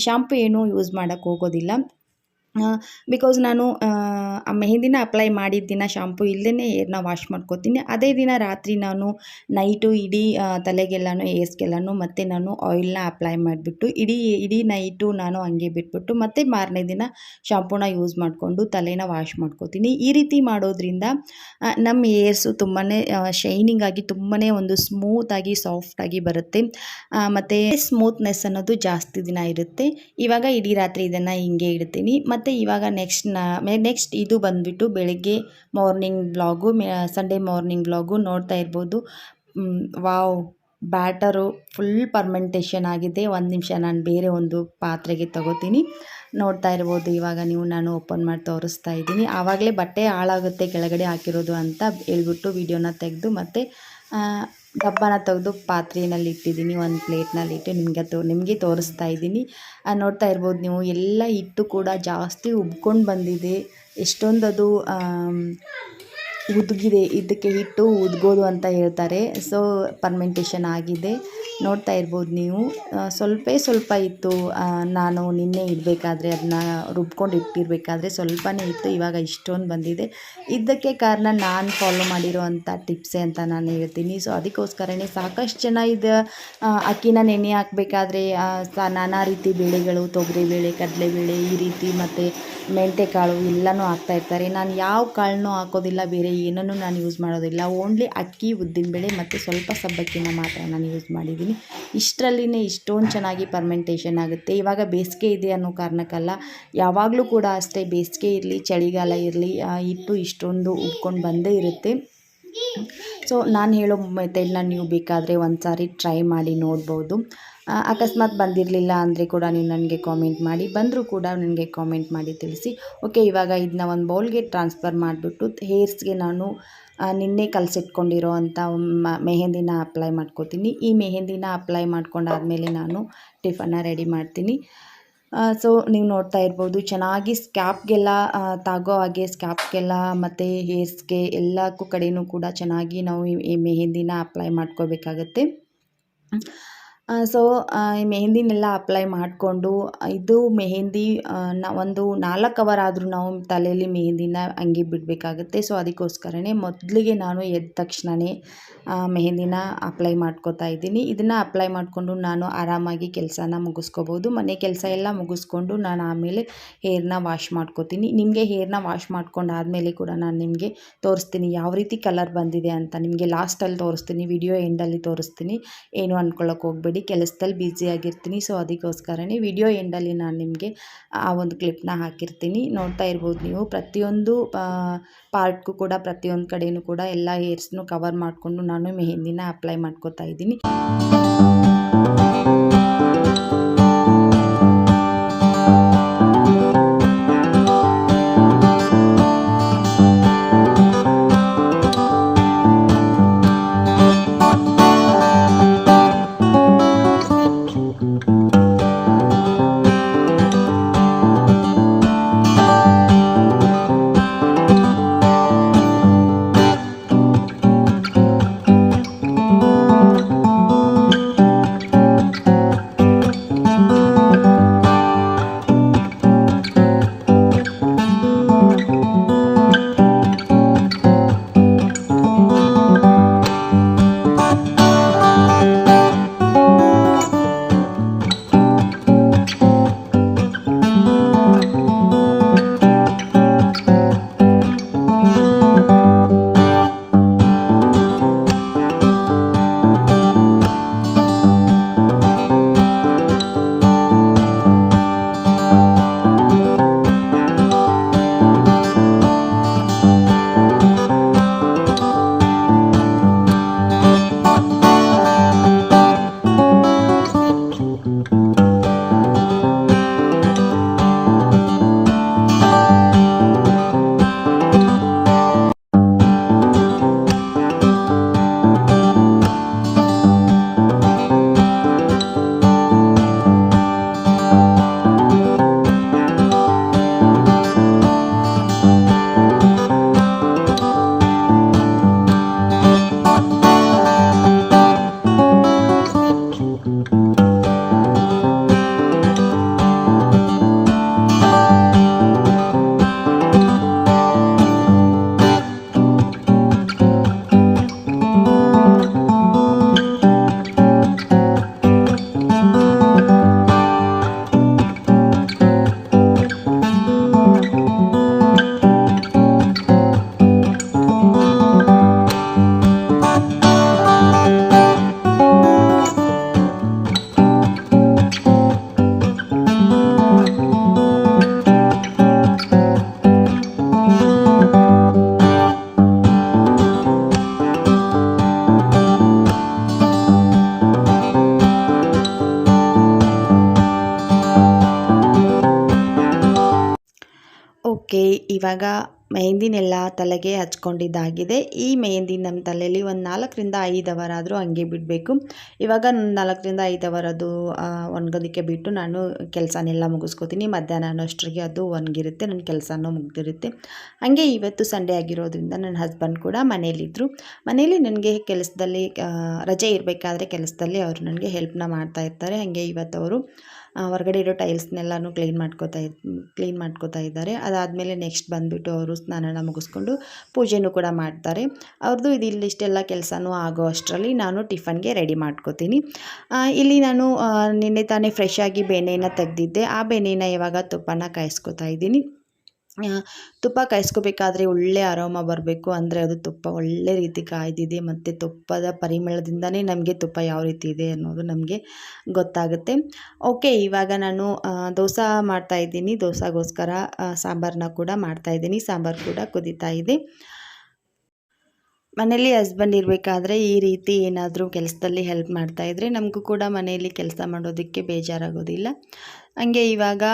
ಶಾಂಪು ಏನೂ ಯೂಸ್ ಮಾಡೋಕ್ಕೆ ಹೋಗೋದಿಲ್ಲ. ಬಿಕಾಸ್ ನಾನು, ಆ ಮೆಹಂದಿನ ಅಪ್ಲೈ ಮಾಡಿದ ದಿನ ಶಾಂಪು ಇಲ್ಲದೇ ಏರ್ನ ವಾಶ್ ಮಾಡ್ಕೋತೀನಿ. ಅದೇ ದಿನ ರಾತ್ರಿ ನಾನು ನೈಟು ಇಡೀ ತಲೆಗೆಲ್ಲಾನು ಮತ್ತು ಮತ್ತೆ ನಾನು ಆಯಿಲ್ನ ಅಪ್ಲೈ ಮಾಡಿಬಿಟ್ಟು, ಇಡೀ ಇಡೀ ನೈಟು ನಾನು ಹಂಗೆ ಬಿಟ್ಬಿಟ್ಟು, ಮತ್ತೆ ಮಾರನೇ ದಿನ ಶಾಂಪೂನ ಯೂಸ್ ಮಾಡಿಕೊಂಡು ತಲೆನ ವಾಶ್ ಮಾಡ್ಕೋತೀನಿ. ಈ ರೀತಿ ಮಾಡೋದ್ರಿಂದ ನಮ್ಮ ಏರ್ಸು ತುಂಬಾ ಶೈನಿಂಗ್ ಆಗಿ ತುಂಬಾ ಒಂದು ಸ್ಮೂತಾಗಿ ಸಾಫ್ಟಾಗಿ ಬರುತ್ತೆ. ಮತ್ತು ಸ್ಮೂತ್ನೆಸ್ ಅನ್ನೋದು ಜಾಸ್ತಿ ದಿನ ಇರುತ್ತೆ. ಇವಾಗ ಇಡೀ ರಾತ್ರಿ ಇದನ್ನು ಹಿಂಗೆ ಇಡ್ತೀನಿ. ಮತ್ತು ಇವಾಗ ನೆಕ್ಸ್ಟ್ ನಾ ನೆಕ್ಸ್ಟ್ ಇದು ಬಂದುಬಿಟ್ಟು ಬೆಳಗ್ಗೆ morning blog Sunday morning blog ನೋಡ್ತಾ ಇರ್ಬೋದು. ವಾವ್, ಬ್ಯಾಟರು ಫುಲ್ ಪರ್ಮೆಂಟೇಷನ್ ಆಗಿದೆ. ಒಂದು ನಿಮಿಷ ನಾನು ಬೇರೆ ಒಂದು ಪಾತ್ರೆಗೆ ತಗೋತೀನಿ. ನೋಡ್ತಾ ಇರ್ಬೋದು, ಇವಾಗ ನೀವು, ನಾನು ಓಪನ್ ಮಾಡಿ ತೋರಿಸ್ತಾ ಇದ್ದೀನಿ. ಆವಾಗಲೇ ಬಟ್ಟೆ ಹಾಳಾಗುತ್ತೆ, ಕೆಳಗಡೆ ಹಾಕಿರೋದು ಅಂತ ಹೇಳ್ಬಿಟ್ಟು ವಿಡಿಯೋನ ತೆಗೆದು ಮತ್ತು ಡಬ್ಬನ ತೆಗೆದು ಪಾತ್ರೆಯಲ್ಲಿ ಇಟ್ಟಿದ್ದೀನಿ. ಒಂದು ಪ್ಲೇಟ್ನಲ್ಲಿ ಇಟ್ಟು ನಿಮಗೆ ತೋ, ನಿಮಗೆ ತೋರಿಸ್ತಾ ಇದ್ದೀನಿ. ನೋಡ್ತಾ ಇರ್ಬೋದು ನೀವು, ಎಲ್ಲ ಹಿಟ್ಟು ಕೂಡ ಜಾಸ್ತಿ ಉಬ್ಕೊಂಡು ಬಂದಿದೆ. ಎಷ್ಟೊಂದು ಅದು ಉದುಗಿದೆ, ಇದಕ್ಕೆ ಹಿಟ್ಟು ಉದ್ಗೋದು ಅಂತ ಹೇಳ್ತಾರೆ. ಸೊ ಪರ್ಮೆಂಟೇಷನ್ ಆಗಿದೆ. ನೋಡ್ತಾ ಇರ್ಬೋದು ನೀವು. ಸ್ವಲ್ಪ ಸ್ವಲ್ಪೇ ಇತ್ತು ನಾನು ನಿನ್ನೆ ಇಡಬೇಕಾದ್ರೆ ಅದನ್ನ ರುಬ್ಕೊಂಡು ಇಟ್ಟಿರಬೇಕಾದ್ರೆ ಸ್ವಲ್ಪನೇ ಇತ್ತು ಇವಾಗ ಇಷ್ಟೊಂದು ಬಂದಿದೆ. ಇದಕ್ಕೆ ಕಾರಣ ನಾನು ಫಾಲೋ ಮಾಡಿರೋವಂಥ ಟಿಪ್ಸೇ ಅಂತ ನಾನು ಹೇಳ್ತೀನಿ. ಸೊ ಅದಕ್ಕೋಸ್ಕರನೇ ಸಾಕಷ್ಟು ಜನ ಇದು ಅಕ್ಕಿನ ನೆನೆ ಹಾಕಬೇಕಾದ್ರೆ ನಾನಾ ರೀತಿ ಬೇಳೆಗಳು, ತೊಗರಿಬೇಳೆ, ಕಡಲೆಬೇಳೆ ಈ ರೀತಿ ಮತ್ತು ಮೆಂತೆಕಾಳು ಎಲ್ಲನೂ ಹಾಕ್ತಾಯಿರ್ತಾರೆ ನಾನು ಯಾವ ಕಾಳನ್ನೂ ಹಾಕೋದಿಲ್ಲ, ಬೇರೆ ಏನನ್ನೂ ನಾನು ಯೂಸ್ ಮಾಡೋದಿಲ್ಲ. ಓನ್ಲಿ ಅಕ್ಕಿ, ಉದ್ದಿನಬೇಳೆ ಮತ್ತು ಸ್ವಲ್ಪ ಸಬ್ಬಕ್ಕಿನ ಮಾತ್ರ ನಾನು ಯೂಸ್ ಮಾಡಿದ್ದೀನಿ. ಇಷ್ಟರಲ್ಲಿನೇ ಇಷ್ಟೊಂದು ಚೆನ್ನಾಗಿ ಪರ್ಮೆಂಟೇಷನ್ ಆಗುತ್ತೆ. ಇವಾಗ ಬೇಸಿಗೆ ಇದೆ ಅನ್ನೋ ಕಾರಣಕ್ಕಲ್ಲ, ಯಾವಾಗಲೂ ಕೂಡ ಅಷ್ಟೇ ಬೇಸಿಗೆ ಇರಲಿ, ಚಳಿಗಾಲ ಇರಲಿ ಹಿಟ್ಟು ಇಷ್ಟೊಂದು ಉಬ್ಕೊಂಡು ಬಂದೇ ಇರುತ್ತೆ. ಸೊ ನಾನು ಹೇಳೋ ಮೆಥೆಡ್ನ ನೀವು ಬೇಕಾದರೆ ಒಂದು ಸಾರಿ ಟ್ರೈ ಮಾಡಿ ನೋಡ್ಬೋದು. ಅಕಸ್ಮಾತ್ ಬಂದಿರಲಿಲ್ಲ ಅಂದರೆ ಕೂಡ ನೀವು ನನಗೆ ಕಾಮೆಂಟ್ ಮಾಡಿ, ಬಂದರೂ ಕೂಡ ನನಗೆ ಕಾಮೆಂಟ್ ಮಾಡಿ ತಿಳಿಸಿ. ಓಕೆ ಇವಾಗ ಇದನ್ನ ಒಂದು ಬೌಲ್ಗೆ ಟ್ರಾನ್ಸ್ಫರ್ ಮಾಡಿಬಿಟ್ಟು ಹೇರ್ಸ್ಗೆ ನಾನು ನಿನ್ನೆ ಕಲಸಿಟ್ಕೊಂಡಿರೋ ಅಂಥ ಮೆಹಂದಿನ ಅಪ್ಲೈ ಮಾಡ್ಕೋತೀನಿ. ಈ ಮೆಹೆಂದಿನ ಅಪ್ಲೈ ಮಾಡ್ಕೊಂಡಾದ್ಮೇಲೆ ನಾನು ಟಿಫನ್ನ ರೆಡಿ ಮಾಡ್ತೀನಿ. ಸೊ ನೀವು ನೋಡ್ತಾ ಇರ್ಬೋದು, ಚೆನ್ನಾಗಿ ಸ್ಕ್ಯಾಪ್ಗೆಲ್ಲ ತಾಗೋ ಹಾಗೆ ಸ್ಕ್ಯಾಪ್ಗೆಲ್ಲ ಮತ್ತು ಹೇರ್ಸ್ಗೆ ಎಲ್ಲಕ್ಕೂ ಕಡೆಯೂ ಕೂಡ ಚೆನ್ನಾಗಿ ನಾವು ಈ- ಮೆಹಂದಿನ ಅಪ್ಲೈ ಮಾಡ್ಕೋಬೇಕಾಗತ್ತೆ. ಸೊ ಮೆಹೆಂದಿನೆಲ್ಲ ಅಪ್ಲೈ ಮಾಡಿಕೊಂಡು ಇದು ಮೆಹೆಂದಿ ನಾ, ಒಂದು ನಾಲ್ಕು ಅವರ್ ಆದರೂ ನಾವು ತಲೆಯಲ್ಲಿ ಮೆಹೆಂದಿನ ಹಂಗೆ ಬಿಡಬೇಕಾಗುತ್ತೆ. ಸೊ ಅದಕ್ಕೋಸ್ಕರನೇ ಮೊದಲಿಗೆ ನಾನು ಎದ್ದ ತಕ್ಷಣವೇ ಮೆಹೆಂದಿನ ಅಪ್ಲೈ ಮಾಡ್ಕೋತಾ ಇದ್ದೀನಿ. ಇದನ್ನು ಅಪ್ಲೈ ಮಾಡಿಕೊಂಡು ನಾನು ಆರಾಮಾಗಿ ಕೆಲಸನ ಮುಗಿಸ್ಕೋಬೋದು. ಮನೆ ಕೆಲಸ ಎಲ್ಲ ಮುಗಿಸ್ಕೊಂಡು ನಾನು ಆಮೇಲೆ ಹೇರ್ನ ವಾಶ್ ಮಾಡ್ಕೋತೀನಿ. ನಿಮಗೆ ಹೇರ್ನ ವಾಶ್ ಮಾಡ್ಕೊಂಡಾದಮೇಲೆ ಕೂಡ ನಾನು ನಿಮಗೆ ತೋರಿಸ್ತೀನಿ ಯಾವ ರೀತಿ ಕಲರ್ ಬಂದಿದೆ ಅಂತ. ನಿಮಗೆ ಲಾಸ್ಟಲ್ಲಿ ತೋರಿಸ್ತೀನಿ ವಿಡಿಯೋ ಎಂಡಲ್ಲಿ ತೋರಿಸ್ತೀನಿ. ಏನು ಅಂದ್ಕೊಳ್ಳೋಕೆ ಹೋಗಬೇಡಿ. ಕೆಲಸದಲ್ಲಿ ಬ್ಯುಸಿ ಆಗಿರ್ತೀನಿ. ಸೊ ಅದಕ್ಕೋಸ್ಕರನೇ ವಿಡಿಯೋ ಎಂಡಲ್ಲಿ ನಾನು ನಿಮಗೆ ಆ ಒಂದು ಕ್ಲಿಪ್ನ ಹಾಕಿರ್ತೀನಿ. ನೋಡ್ತಾ ಇರ್ಬೋದು ನೀವು. ಪ್ರತಿಯೊಂದು ಪಾರ್ಟ್ಗೂ ಕೂಡ, ಪ್ರತಿಯೊಂದು ಕಡೆಯೂ ಕೂಡ ಎಲ್ಲ ಹೇರ್ಸ್ನು ಕವರ್ ಮಾಡಿಕೊಂಡು ನಾನು ಮೆಹಂದಿನ ಅಪ್ಲೈ ಮಾಡ್ಕೋತಾ ಇದ್ದೀನಿ. ಇವಾಗ ಮೆಹಂದಿನೆಲ್ಲ ತಲೆಗೆ ಹಚ್ಕೊಂಡಿದ್ದಾಗಿದೆ. ಈ ಮೆಹಂದಿ ನಮ್ಮ ತಲೆಯಲ್ಲಿ ಒಂದು ನಾಲ್ಕರಿಂದ ಐದು ಅವರ್ ಆದರೂ ಹಂಗೆ ಬಿಡಬೇಕು. ಇವಾಗ ನಾಲ್ಕರಿಂದ ಐದು ಅವರ್ ಅದು ಒಣಗೋದಕ್ಕೆ ಬಿಟ್ಟು ನಾನು ಕೆಲಸನೆಲ್ಲ ಮುಗಿಸ್ಕೋತೀನಿ. ಮಧ್ಯಾಹ್ನ ಅಷ್ಟರಿಗೆ ಅದು ಒಣಗಿರುತ್ತೆ, ನನ್ನ ಕೆಲಸನೂ ಮುಗ್ದಿರುತ್ತೆ. ಹಾಗೆ ಇವತ್ತು ಸಂಡೇ ಆಗಿರೋದ್ರಿಂದ ನನ್ನ ಹಸ್ಬೆಂಡ್ ಕೂಡ ಮನೇಲಿದ್ದರು ಮನೇಲಿ ನನಗೆ ಕೆಲಸದಲ್ಲಿ ರಜೆ ಇರಬೇಕಾದ್ರೆ ಕೆಲಸದಲ್ಲಿ ಅವರು ನನಗೆ ಹೆಲ್ಪ್ನ ಮಾಡ್ತಾ ಇರ್ತಾರೆ. ಹಾಗೆ ಇವತ್ತು ಅವರು ಹೊರಗಡೆ ಇರೋ ಟೈಲ್ಸ್ನೆಲ್ಲನೂ ಕ್ಲೀನ್ ಮಾಡ್ಕೋತಾ ಕ್ಲೀನ್ ಮಾಡ್ಕೋತಾ ಇದ್ದಾರೆ. ಅದಾದಮೇಲೆ ನೆಕ್ಸ್ಟ್ ಬಂದುಬಿಟ್ಟು ಅವರು ಸ್ನಾನನ ಮುಗಿಸ್ಕೊಂಡು ಪೂಜೆನೂ ಕೂಡ ಮಾಡ್ತಾರೆ. ಅವ್ರದ್ದು ಇದು ಇಲ್ಲಿಷ್ಟೆಲ್ಲ ಕೆಲಸನೂ ಆಗೋ ಅಷ್ಟರಲ್ಲಿ ನಾನು ಟಿಫನ್ಗೆ ರೆಡಿ ಮಾಡ್ಕೋತೀನಿ. ಇಲ್ಲಿ ನಾನು ನಿನ್ನೆ ತಾನೇ ಫ್ರೆಶ್ ಆಗಿ ಬೆಣ್ಣೆನ ತೆಗೆದಿದ್ದೆ. ಆ ಬೆಣ್ಣೆನ ಇವಾಗ ತುಪ್ಪನ ಕಾಯಿಸ್ಕೊತಾ ಇದ್ದೀನಿ. ತುಪ್ಪ ಕಾಯಿಸ್ಕೋಬೇಕಾದ್ರೆ ಒಳ್ಳೆ ಅರೋಮ ಬರಬೇಕು ಅಂದರೆ ಅದು ತುಪ್ಪ ಒಳ್ಳೆ ರೀತಿ ಕಾಯ್ದಿದೆ ಮತ್ತು ತುಪ್ಪದ ಪರಿಮಳದಿಂದನೇ ನಮಗೆ ತುಪ್ಪ ಯಾವ ರೀತಿ ಇದೆ ಅನ್ನೋದು ನಮಗೆ ಗೊತ್ತಾಗುತ್ತೆ. ಓಕೆ ಇವಾಗ ನಾನು ದೋಸೆ ಮಾಡ್ತಾ ಇದ್ದೀನಿ. ದೋಸೆಗೋಸ್ಕರ ಸಾಂಬಾರನ್ನ ಕೂಡ ಮಾಡ್ತಾ ಇದ್ದೀನಿ. ಸಾಂಬಾರು ಕೂಡ ಕುದೀತಾ ಇದೆ. ಮನೇಲಿ ಹಸ್ಬೆಂಡ್ ಇರಬೇಕಾದ್ರೆ ಈ ರೀತಿ ಏನಾದರೂ ಕೆಲಸದಲ್ಲಿ ಹೆಲ್ಪ್ ಮಾಡ್ತಾಯಿದ್ರೆ ನಮಗೂ ಕೂಡ ಮನೆಯಲ್ಲಿ ಕೆಲಸ ಮಾಡೋದಕ್ಕೆ ಬೇಜಾರಾಗೋದಿಲ್ಲ. ಹಂಗೆ ಇವಾಗ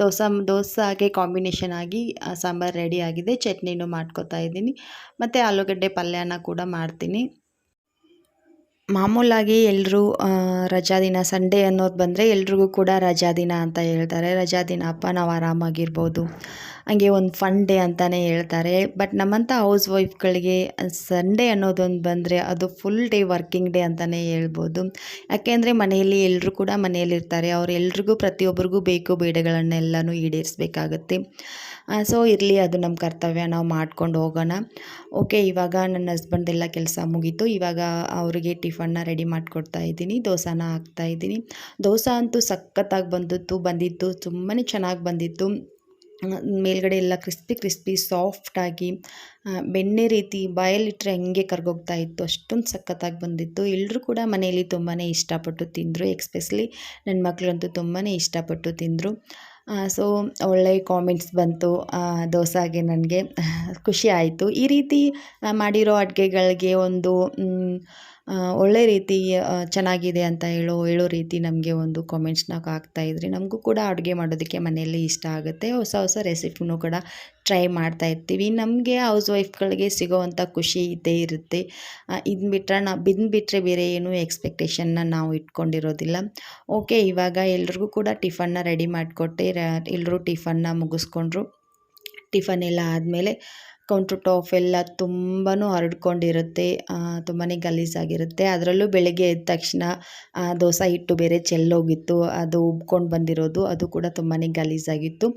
ದೋಸೆ ದೋಸೆ ದೋಸೆಗೆ ಕಾಂಬಿನೇಷನ್ ಆಗಿ ಸಾಂಬಾರು ರೆಡಿ ಆಗಿದೆ. ಚಟ್ನಿನೂ ಮಾಡ್ಕೊತಾ ಇದ್ದೀನಿ. ಮತ್ತು ಆಲೂಗಡ್ಡೆ ಪಲ್ಯನ ಕೂಡ ಮಾಡ್ತೀನಿ. ಮಾಮೂಲಾಗಿ ಎಲ್ಲರೂ ರಜಾ ದಿನ ಸಂಡೇ ಅನ್ನೋದು ಬಂದರೆ ಎಲ್ರಿಗೂ ಕೂಡ ರಜಾ ದಿನ ಅಂತ ಹೇಳ್ತಾರೆ. ರಜಾ ದಿನ ಅಪ್ಪ, ನಾವು ಆರಾಮಾಗಿರ್ಬೋದು. ಹಂಗೆ ಒಂದು ಫನ್ ಡೇ ಅಂತಲೇ ಹೇಳ್ತಾರೆ. ಬಟ್ ನಮ್ಮಂಥ ಹೌಸ್ ವೈಫ್ಗಳಿಗೆ ಸಂಡೇ ಅನ್ನೋದೊಂದು ಬಂದರೆ ಅದು ಫುಲ್ ಡೇ ವರ್ಕಿಂಗ್ ಡೇ ಅಂತಲೇ ಹೇಳ್ಬೋದು. ಯಾಕೆಂದರೆ ಮನೆಯಲ್ಲಿ ಎಲ್ಲರೂ ಕೂಡ ಮನೆಯಲ್ಲಿರ್ತಾರೆ. ಅವ್ರು ಎಲ್ರಿಗೂ ಪ್ರತಿಯೊಬ್ಬರಿಗೂ ಬೇಕು ಬೇಡಗಳನ್ನೆಲ್ಲನೂ ಈಡೇರಿಸ್ಬೇಕಾಗತ್ತೆ. ಸೊ ಇರಲಿ, ಅದು ನಮ್ಮ ಕರ್ತವ್ಯ, ನಾವು ಮಾಡ್ಕೊಂಡು ಹೋಗೋಣ. ಓಕೆ ಇವಾಗ ನನ್ನ ಹಸ್ಬೆಂಡೆಲ್ಲ ಕೆಲಸ ಮುಗೀತು. ಇವಾಗ ಅವರಿಗೆ ಟಿಫನ್ನ ರೆಡಿ ಮಾಡಿಕೊಡ್ತಾ ಇದ್ದೀನಿ. ದೋಸೆನ ಹಾಕ್ತಾ ಇದ್ದೀನಿ. ದೋಸೆ ಅಂತೂ ಸಖತ್ತಾಗಿ ಬಂದಿತ್ತು ಬಂದಿತ್ತು ತುಂಬಾ ಚೆನ್ನಾಗಿ ಬಂದಿತ್ತು. ಮೇಲ್ಗಡೆ ಎಲ್ಲ ಕ್ರಿಸ್ಪಿ ಕ್ರಿಸ್ಪಿ ಸಾಫ್ಟಾಗಿ ಬೆಣ್ಣೆ ರೀತಿ ಬಾಯಲ್ಲಿಟ್ಟರೆ ಹಂಗೆ ಕರ್ಗೋಗ್ತಾ ಇತ್ತು. ಅಷ್ಟೊಂದು ಸಖತ್ತಾಗಿ ಬಂದಿತ್ತು. ಎಲ್ಲರೂ ಕೂಡ ಮನೆಯಲ್ಲಿ ತುಂಬಾ ಇಷ್ಟಪಟ್ಟು ತಿಂದರು. ಎಕ್ಸ್ಪೆಷಲಿ ನನ್ನ ಮಕ್ಕಳಂತೂ ತುಂಬಾ ಇಷ್ಟಪಟ್ಟು ತಿಂದರು. ಸೊ ಒಳ್ಳೆಯ ಕಾಮೆಂಟ್ಸ್ ಬಂತು. ದೋಸಾಗೆ ನನಗೆ ಖುಷಿ ಆಯಿತು. ಈ ರೀತಿ ಮಾಡಿರೋ ಅಡುಗೆಗಳಿಗೆ ಒಂದು ಒಳ್ಳೆ ರೀತಿ ಚೆನ್ನಾಗಿದೆ ಅಂತ ಹೇಳೋ ಹೇಳೋ ರೀತಿ ನಮಗೆ ಒಂದು ಕಾಮೆಂಟ್ಸ್ನ ಇದ್ರಿ. ನಮಗೂ ಕೂಡ ಅಡುಗೆ ಮಾಡೋದಕ್ಕೆ ಮನೆಯಲ್ಲಿ ಇಷ್ಟ ಆಗುತ್ತೆ. ಹೊಸ ಹೊಸ ರೆಸಿಪಿನೂ ಕೂಡ ಟ್ರೈ ಮಾಡ್ತಾ ಇರ್ತೀವಿ. ನಮಗೆ ಹೌಸ್ ವೈಫ್ಗಳಿಗೆ ಸಿಗೋವಂಥ ಖುಷಿ ಇದ್ದೇ ಇರುತ್ತೆ. ಇದನ್ನ ಬಿಟ್ಟರೆ ನಾ ಬಿದ್ದು ಬಿಟ್ಟರೆ ಬೇರೆ ಏನೂ ಎಕ್ಸ್ಪೆಕ್ಟೇಷನ್ನ ನಾವು ಇಟ್ಕೊಂಡಿರೋದಿಲ್ಲ. ಓಕೆ ಇವಾಗ ಎಲ್ರಿಗೂ ಕೂಡ ಟಿಫನ್ನ ರೆಡಿ ಮಾಡಿಕೊಟ್ಟೆ. ಎಲ್ಲರೂ ಟಿಫನ್ನ ಮುಗಿಸ್ಕೊಂಡ್ರು. ಟಿಫನ್ ಎಲ್ಲ ಆದಮೇಲೆ ಕೌಂಟ್ರ್ ಟಾಪ್ ಎಲ್ಲ ತುಂಬಾ ಹರಡ್ಕೊಂಡಿರುತ್ತೆ ತುಂಬಾ ಗಲೀಜಾಗಿರುತ್ತೆ. ಅದರಲ್ಲೂ ಬೆಳಗ್ಗೆ ಎದ್ದ ತಕ್ಷಣ ದೋಸೆ ಹಿಟ್ಟು ಬೇರೆ ಚೆಲ್ಲೋಗಿತ್ತು, ಅದು ಉಬ್ಕೊಂಡು ಬಂದಿರೋದು, ಅದು ಕೂಡ ತುಂಬಾ ಗಲೀಜಾಗಿತ್ತು.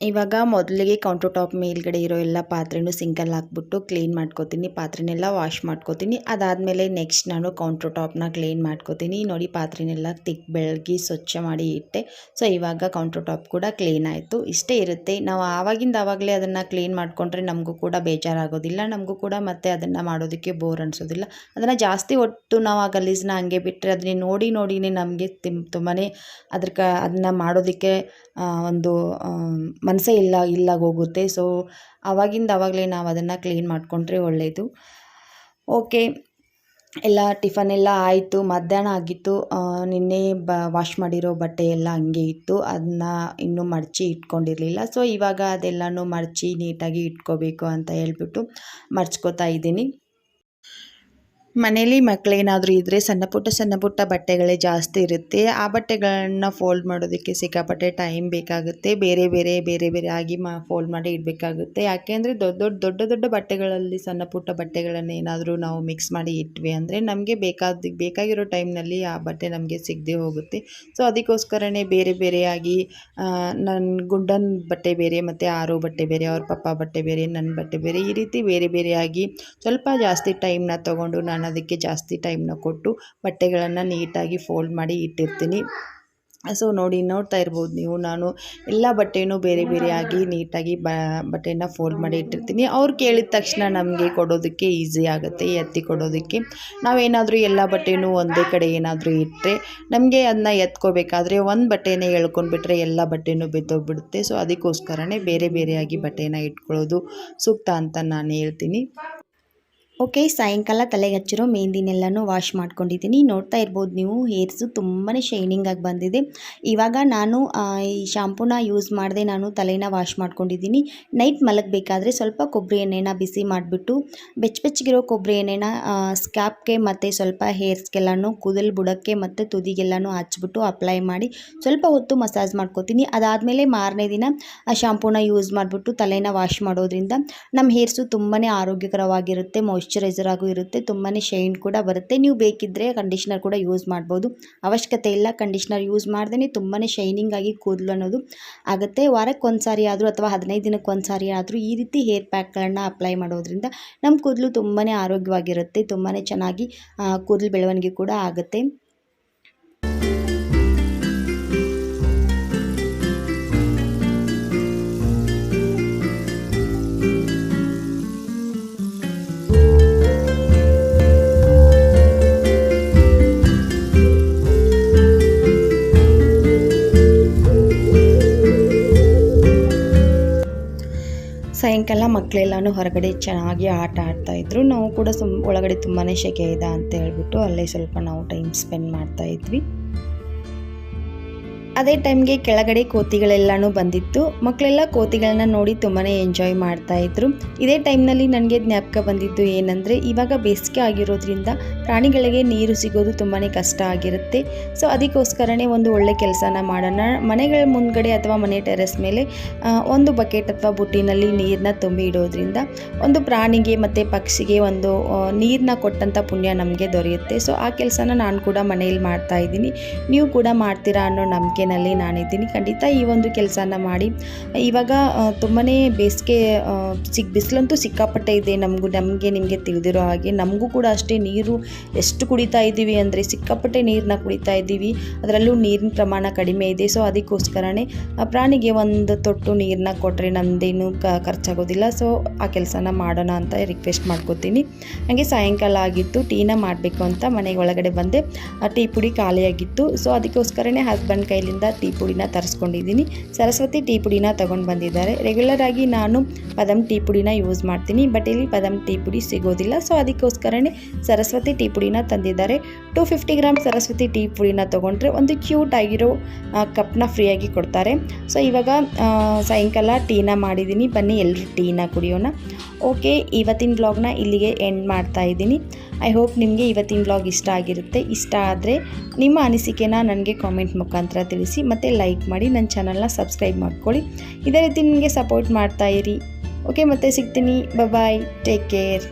ಇವಾಗ ಮೊದಲಿಗೆ ಕೌಂಟರ್ ಟಾಪ್ ಮೇಲ್ಗಡೆ ಇರೋ ಎಲ್ಲ ಪಾತ್ರೆನೂ ಸಿಂಕಲ್ಲಿ ಹಾಕ್ಬಿಟ್ಟು ಕ್ಲೀನ್ ಮಾಡ್ಕೋತೀನಿ. ಪಾತ್ರೆನೆಲ್ಲ ವಾಶ್ ಮಾಡ್ಕೋತೀನಿ. ಅದಾದಮೇಲೆ ನೆಕ್ಸ್ಟ್ ನಾನು ಕೌಂಟರ್ ಟಾಪ್ನ ಕ್ಲೀನ್ ಮಾಡ್ಕೋತೀನಿ. ನೋಡಿ ಪಾತ್ರೆನೆಲ್ಲ ತಿಕ್ ಬೆಳಗಿ ಸ್ವಚ್ಛ ಮಾಡಿ ಇಟ್ಟೆ. ಸೊ ಇವಾಗ ಕೌಂಟರ್ ಟಾಪ್ ಕೂಡ ಕ್ಲೀನ್ ಆಯಿತು. ಇಷ್ಟೇ ಇರುತ್ತೆ. ನಾವು ಆವಾಗಿಂದ ಆವಾಗಲೇ ಅದನ್ನು ಕ್ಲೀನ್ ಮಾಡಿಕೊಂಡ್ರೆ ನಮಗೂ ಕೂಡ ಬೇಜಾರಾಗೋದಿಲ್ಲ. ನಮಗೂ ಕೂಡ ಮತ್ತೆ ಅದನ್ನು ಮಾಡೋದಕ್ಕೆ ಬೋರ್ ಅನಿಸೋದಿಲ್ಲ. ಅದನ್ನು ಜಾಸ್ತಿ ಒಟ್ಟು ನಾವು ಆ ಗಲೀಜನ್ನ ಹಂಗೆ ಬಿಟ್ಟರೆ ಅದನ್ನೇ ನೋಡಿ ನೋಡಿನೇ ನಮಗೆ ತಿಂ ತುಂಬಾ ಅದ್ರ ಕ ಅದನ್ನ ಮಾಡೋದಕ್ಕೆ ಒಂದು ಮನಸ್ಸೇ ಇಲ್ಲ ಇಲ್ಲಾಗೋಗುತ್ತೆ ಸೊ ಆವಾಗಿಂದ ಆವಾಗಲೇ ನಾವು ಅದನ್ನು ಕ್ಲೀನ್ ಮಾಡಿಕೊಂಡ್ರೆ ಒಳ್ಳೆಯದು ಓಕೆ ಎಲ್ಲ ಟಿಫನ್ ಎಲ್ಲ ಆಯಿತು. ಮಧ್ಯಾಹ್ನ ಆಗಿತ್ತು. ನಿನ್ನೆ ಬ ವಾಶ್ ಮಾಡಿರೋ ಬಟ್ಟೆ ಎಲ್ಲ ಹಂಗೆ ಇತ್ತು. ಅದನ್ನ ಇನ್ನೂ ಮಡಚಿ ಇಟ್ಕೊಂಡಿರಲಿಲ್ಲ. ಸೊ ಇವಾಗ ಅದೆಲ್ಲನೂ ಮಡಚಿ ನೀಟಾಗಿ ಇಟ್ಕೋಬೇಕು ಅಂತ ಹೇಳ್ಬಿಟ್ಟು ಮರ್ಚ್ಕೋತಾ ಇದ್ದೀನಿ. ಮನೇಲಿ ಮಕ್ಕಳೇನಾದರೂ ಇದ್ದರೆ ಸಣ್ಣ ಪುಟ್ಟ ಸಣ್ಣ ಪುಟ್ಟ ಬಟ್ಟೆಗಳೇ ಜಾಸ್ತಿ ಇರುತ್ತೆ. ಆ ಬಟ್ಟೆಗಳನ್ನು ಫೋಲ್ಡ್ ಮಾಡೋದಕ್ಕೆ ಸಿಕ್ಕಾಪಟ್ಟೆ ಟೈಮ್ ಬೇಕಾಗುತ್ತೆ. ಬೇರೆ ಬೇರೆ ಬೇರೆ ಬೇರೆ ಆಗಿ ಮಾ ಫೋಲ್ಡ್ ಮಾಡಿ ಇಡಬೇಕಾಗುತ್ತೆ. ಯಾಕೆಂದರೆ ದೊಡ್ಡ ದೊಡ್ಡ ದೊಡ್ಡ ದೊಡ್ಡ ಬಟ್ಟೆಗಳಲ್ಲಿ ಸಣ್ಣ ಪುಟ್ಟ ಬಟ್ಟೆಗಳನ್ನು ಏನಾದರೂ ನಾವು ಮಿಕ್ಸ್ ಮಾಡಿ ಇಟ್ವಿ ಅಂದರೆ ನಮಗೆ ಬೇಕಾದ, ಬೇಕಾಗಿರೋ ಟೈಮ್ನಲ್ಲಿ ಆ ಬಟ್ಟೆ ನಮಗೆ ಸಿಗದೆ ಹೋಗುತ್ತೆ. ಸೊ ಅದಕ್ಕೋಸ್ಕರನೇ ಬೇರೆ ಬೇರೆಯಾಗಿ ನನ್ನ ಗುಂಡನ ಬಟ್ಟೆ ಬೇರೆ ಮತ್ತು ಆರೋ ಬಟ್ಟೆ ಬೇರೆ, ಅವ್ರ ಪಪ್ಪ ಬಟ್ಟೆ ಬೇರೆ ನನ್ನ ಬಟ್ಟೆ ಬೇರೆ ಈ ರೀತಿ ಬೇರೆ ಬೇರೆಯಾಗಿ ಸ್ವಲ್ಪ ಜಾಸ್ತಿ ಟೈಮ್ನ ತೊಗೊಂಡು ನಾನು ಅದಕ್ಕೆ ಜಾಸ್ತಿ ಟೈಮ್ನ ಕೊಟ್ಟು ಬಟ್ಟೆಗಳನ್ನು ನೀಟಾಗಿ ಫೋಲ್ಡ್ ಮಾಡಿ ಇಟ್ಟಿರ್ತೀನಿ. ಸೊ ನೋಡಿ ನೋಡ್ತಾ ಇರ್ಬೋದು ನೀವು, ನಾನು ಎಲ್ಲ ಬಟ್ಟೆನೂ ಬೇರೆ ಬೇರೆಯಾಗಿ ನೀಟಾಗಿ ಬ, ಬಟ್ಟೆನ ಫೋಲ್ಡ್ ಮಾಡಿ ಇಟ್ಟಿರ್ತೀನಿ. ಅವ್ರು ಕೇಳಿದ ತಕ್ಷಣ ನಮಗೆ ಕೊಡೋದಕ್ಕೆ ಈಸಿ ಆಗುತ್ತೆ, ಎತ್ತಿ ಕೊಡೋದಕ್ಕೆ. ನಾವೇನಾದರೂ ಎಲ್ಲ ಬಟ್ಟೆನೂ ಒಂದೇ ಕಡೆ ಏನಾದರೂ ಇಟ್ಟರೆ ನಮಗೆ ಅದನ್ನ ಎತ್ಕೋಬೇಕಾದ್ರೆ ಒಂದು ಬಟ್ಟೆನೇ ಎಳ್ಕೊಂಡ್ಬಿಟ್ರೆ ಎಲ್ಲ ಬಟ್ಟೆನೂ ಬಿದ್ದೋಗ್ಬಿಡುತ್ತೆ. ಸೊ ಅದಕ್ಕೋಸ್ಕರನೇ ಬೇರೆ ಬೇರೆಯಾಗಿ ಬಟ್ಟೆನ ಇಟ್ಕೊಳ್ಳೋದು ಸೂಕ್ತ ಅಂತ ನಾನು ಹೇಳ್ತೀನಿ. ಓಕೆ ಸಾಯಂಕಾಲ ತಲೆಗೆ ಹಚ್ಚಿರೋ ಮೆಹಂದಿನೆಲ್ಲನೂ ವಾಶ್ ಮಾಡ್ಕೊಂಡಿದ್ದೀನಿ. ನೋಡ್ತಾ ಇರ್ಬೋದು ನೀವು ಹೇರ್ಸು ತುಂಬಾ ಶೈನಿಂಗ್ ಆಗಿ ಬಂದಿದೆ. ಇವಾಗ ನಾನು ಈ ಶಾಂಪೂನ ಯೂಸ್ ಮಾಡದೆ ನಾನು ತಲೆನ ವಾಶ್ ಮಾಡ್ಕೊಂಡಿದ್ದೀನಿ. ನೈಟ್ ಮಲಗಬೇಕಾದ್ರೆ ಸ್ವಲ್ಪ ಕೊಬ್ಬರಿ ಎಣ್ಣೆನ ಬಿಸಿ ಮಾಡಿಬಿಟ್ಟು, ಬೆಚ್ಚ ಬೆಚ್ಚಗಿರೋ ಕೊಬ್ಬರಿ ಎಣ್ಣೆನ ಸ್ಕ್ಯಾಪ್ಗೆ ಮತ್ತು ಸ್ವಲ್ಪ ಹೇರ್ಸ್ಗೆಲ್ಲನೂ ಕೂದಲು ಬುಡಕ್ಕೆ ಮತ್ತು ತುದಿಗೆಲ್ಲನೂ ಹಚ್ಬಿಟ್ಟು ಅಪ್ಲೈ ಮಾಡಿ ಸ್ವಲ್ಪ ಹೊತ್ತು ಮಸಾಜ್ ಮಾಡ್ಕೋತೀನಿ. ಅದಾದಮೇಲೆ ಮಾರನೇ ದಿನ, ಆ ಶಾಂಪೂನ ಯೂಸ್ ಮಾಡಿಬಿಟ್ಟು ತಲೆನ ವಾಶ್ ಮಾಡೋದ್ರಿಂದ ನಮ್ಮ ಹೇರ್ಸು ತುಂಬಾ ಆರೋಗ್ಯಕರವಾಗಿರುತ್ತೆ ಮಾಯ್ಶ್ಚರೈಸರ್ ಆಗೂ ಇರುತ್ತೆ ತುಂಬಾ ಶೈನ್ ಕೂಡ ಬರುತ್ತೆ. ನೀವು ಬೇಕಿದ್ದರೆ ಕಂಡೀಷ್ನರ್ ಕೂಡ ಯೂಸ್ ಮಾಡ್ಬೋದು. ಅವಶ್ಯಕತೆ ಇಲ್ಲ ಕಂಡೀಷ್ನರ್ ಯೂಸ್ ಮಾಡ್ದೇ ತುಂಬಾ ಶೈನಿಂಗ್ ಆಗಿ ಕೂದಲು ಅನ್ನೋದು ಆಗುತ್ತೆ. ವಾರಕ್ಕೆ ಒಂದು ಸಾರಿ ಆದರೂ ಅಥವಾ ಹದಿನೈದು ದಿನಕ್ಕೆ ಒಂದು ಸಾರಿ ಆದರೂ ಈ ರೀತಿ ಹೇರ್ ಪ್ಯಾಕ್ಗಳನ್ನ ಅಪ್ಲೈ ಮಾಡೋದ್ರಿಂದ ನಮ್ಮ ಕೂದಲು ತುಂಬಾ ಆರೋಗ್ಯವಾಗಿರುತ್ತೆ ತುಂಬಾ ಚೆನ್ನಾಗಿ ಕೂದಲು ಬೆಳವಣಿಗೆ ಕೂಡ ಆಗುತ್ತೆ. ಸಾಯಂಕಾಲ ಮಕ್ಕಳೆಲ್ಲನೂ ಹೊರಗಡೆ ಚೆನ್ನಾಗಿ ಆಟ ಆಡ್ತಾ ಇದ್ರು. ನಾವು ಕೂಡ ಸುಮ್ ಒಳಗಡೆ ತುಂಬಾ ಸೆಕೆ ಇದೆ ಅಂತ ಹೇಳ್ಬಿಟ್ಟು ಅಲ್ಲೇ ಸ್ವಲ್ಪ ನಾವು ಟೈಮ್ ಸ್ಪೆಂಡ್ ಮಾಡ್ತಾ ಇದ್ವಿ. ಅದೇ ಟೈಮ್ಗೆ ಕೆಳಗಡೆ ಕೋತಿಗಳೆಲ್ಲನೂ ಬಂದಿತ್ತು. ಮಕ್ಕಳೆಲ್ಲ ಕೋತಿಗಳನ್ನ ನೋಡಿ ತುಂಬಾ ಎಂಜಾಯ್ ಮಾಡ್ತಾ ಇದ್ರು. ಇದೇ ಟೈಮ್ನಲ್ಲಿ ನನಗೆ ಜ್ಞಾಪಕ ಬಂದಿದ್ದು ಏನಂದರೆ, ಇವಾಗ ಬೇಸಿಗೆ ಆಗಿರೋದ್ರಿಂದ ಪ್ರಾಣಿಗಳಿಗೆ ನೀರು ಸಿಗೋದು ತುಂಬಾ ಕಷ್ಟ ಆಗಿರುತ್ತೆ. ಸೊ, ಅದಕ್ಕೋಸ್ಕರನೇ ಒಂದು ಒಳ್ಳೆ ಕೆಲಸನ ಮಾಡೋಣ. ಮನೆಗಳ ಮುಂದ್ಗಡೆ ಅಥವಾ ಮನೆ ಟೆರೆಸ್ ಮೇಲೆ ಒಂದು ಬಕೆಟ್ ಅಥವಾ ಬುಟ್ಟಿನಲ್ಲಿ ನೀರನ್ನ ತುಂಬಿ ಇಡೋದ್ರಿಂದ ಒಂದು ಪ್ರಾಣಿಗೆ ಮತ್ತು ಪಕ್ಷಿಗೆ ಒಂದು ನೀರನ್ನ ಕೊಟ್ಟಂಥ ಪುಣ್ಯ ನಮಗೆ ದೊರೆಯುತ್ತೆ. ಸೊ, ಆ ಕೆಲಸನ ನಾನು ಕೂಡ ಮನೆಯಲ್ಲಿ ಮಾಡ್ತಾ ಇದ್ದೀನಿ. ನೀವು ಕೂಡ ಮಾಡ್ತೀರಾ ಅನ್ನೋ ನಂಬಿಕೆನಲ್ಲಿ ನಾನಿದ್ದೀನಿ ಖಂಡಿತ ಈ ಒಂದು ಕೆಲಸನ ಮಾಡಿ. ಇವಾಗ ತುಂಬಾ ಬೇಸಿಗೆ ಸಿಕ್ ಬಿಸಿಲಂತೂ ಸಿಕ್ಕಾಪಟ್ಟೆ ಇದೆ. ನಮಗೂ, ನಮಗೆ, ನಿಮಗೆ ತಿಳಿದಿರೋ ಹಾಗೆ ನಮಗೂ ಕೂಡ ಅಷ್ಟೇ ನೀರು ಎಷ್ಟು ಕುಡಿತಾ ಇದ್ದೀವಿ ಅಂದರೆ ಸಿಕ್ಕಾಪಟ್ಟೆ ನೀರನ್ನ ಕುಡಿತಾ ಇದ್ದೀವಿ. ಅದರಲ್ಲೂ ನೀರಿನ ಪ್ರಮಾಣ ಕಡಿಮೆ ಇದೆ. ಸೊ, ಅದಕ್ಕೋಸ್ಕರನೇ ಪ್ರಾಣಿಗೆ ಒಂದು ತೊಟ್ಟು ನೀರನ್ನ ಕೊಟ್ಟರೆ ನಮ್ಮದೇನು ಕ, ಖರ್ಚಾಗೋದಿಲ್ಲ. ಸೊ, ಆ ಕೆಲಸನ ಮಾಡೋಣ ಅಂತ ರಿಕ್ವೆಸ್ಟ್ ಮಾಡ್ಕೋತೀನಿ. ಹಾಗೆ ಸಾಯಂಕಾಲ ಆಗಿತ್ತು. ಟೀನ ಮಾಡಬೇಕು ಅಂತ ಮನೆಗೆ ಒಳಗಡೆ ಬಂದೆ. ಟೀ ಪುಡಿ ಖಾಲಿಯಾಗಿತ್ತು. ಸೊ, ಅದಕ್ಕೋಸ್ಕರನೇ ಹಸ್ಬೆಂಡ್ ಕೈಲಿಂದ ಟೀ ಪುಡಿನ ತರಿಸ್ಕೊಂಡಿದ್ದೀನಿ. ಸರಸ್ವತಿ ಟೀ ಪುಡಿನ ತೊಗೊಂಡು ಬಂದಿದ್ದಾರೆ. ರೆಗ್ಯುಲರ್ ಆಗಿ ನಾನು ಪದಮ್ ಟೀ ಪುಡಿನ ಯೂಸ್ ಮಾಡ್ತೀನಿ. ಬಟ್ ಇಲ್ಲಿ ಪದಮ್ ಟೀ ಪುಡಿ ಸಿಗೋದಿಲ್ಲ. ಸೊ ಅದಕ್ಕೋಸ್ಕರನೇ ಸರಸ್ವತಿ ಟೀ ಪುಡಿನ ತಂದಿದ್ದಾರೆ. Two fifty gram Saraswati tea ಪುಡಿನ ತೊಗೊಂಡ್ರೆ ಒಂದು ಕ್ಯೂಟ್ ಆಗಿರೋ ಕಪ್ನ ಫ್ರೀಯಾಗಿ ಕೊಡ್ತಾರೆ. ಸೊ ಇವಾಗ ಸಾಯಂಕಾಲ ಟೀನ ಮಾಡಿದ್ದೀನಿ. ಬನ್ನಿ ಎಲ್ಲರೂ ಟೀನ ಕುಡಿಯೋಣ. ಓಕೆ ಇವತ್ತಿನ ಬ್ಲಾಗ್ನ ಇಲ್ಲಿಗೆ ಎಂಡ್ ಮಾಡ್ತಾ ಇದ್ದೀನಿ. ಐ ಹೋಪ್ ನಿಮಗೆ ಇವತ್ತಿನ ಬ್ಲಾಗ್ ಇಷ್ಟ ಆಗಿರುತ್ತೆ. ಇಷ್ಟ ಆದರೆ ನಿಮ್ಮ ಅನಿಸಿಕೆನ ನನಗೆ ಕಾಮೆಂಟ್ ಮುಖಾಂತರ ತಿಳಿಸಿ. ಮತ್ತು ಲೈಕ್ ಮಾಡಿ ನನ್ನ ಚಾನಲ್ನ ಸಬ್ಸ್ಕ್ರೈಬ್ ಮಾಡ್ಕೊಳ್ಳಿ. ಇದೇ ರೀತಿ ನಿಮಗೆ ಸಪೋರ್ಟ್ ಮಾಡ್ತಾ ಇರಿ. ಓಕೆ ಮತ್ತೆ ಸಿಗ್ತೀನಿ. Bye take care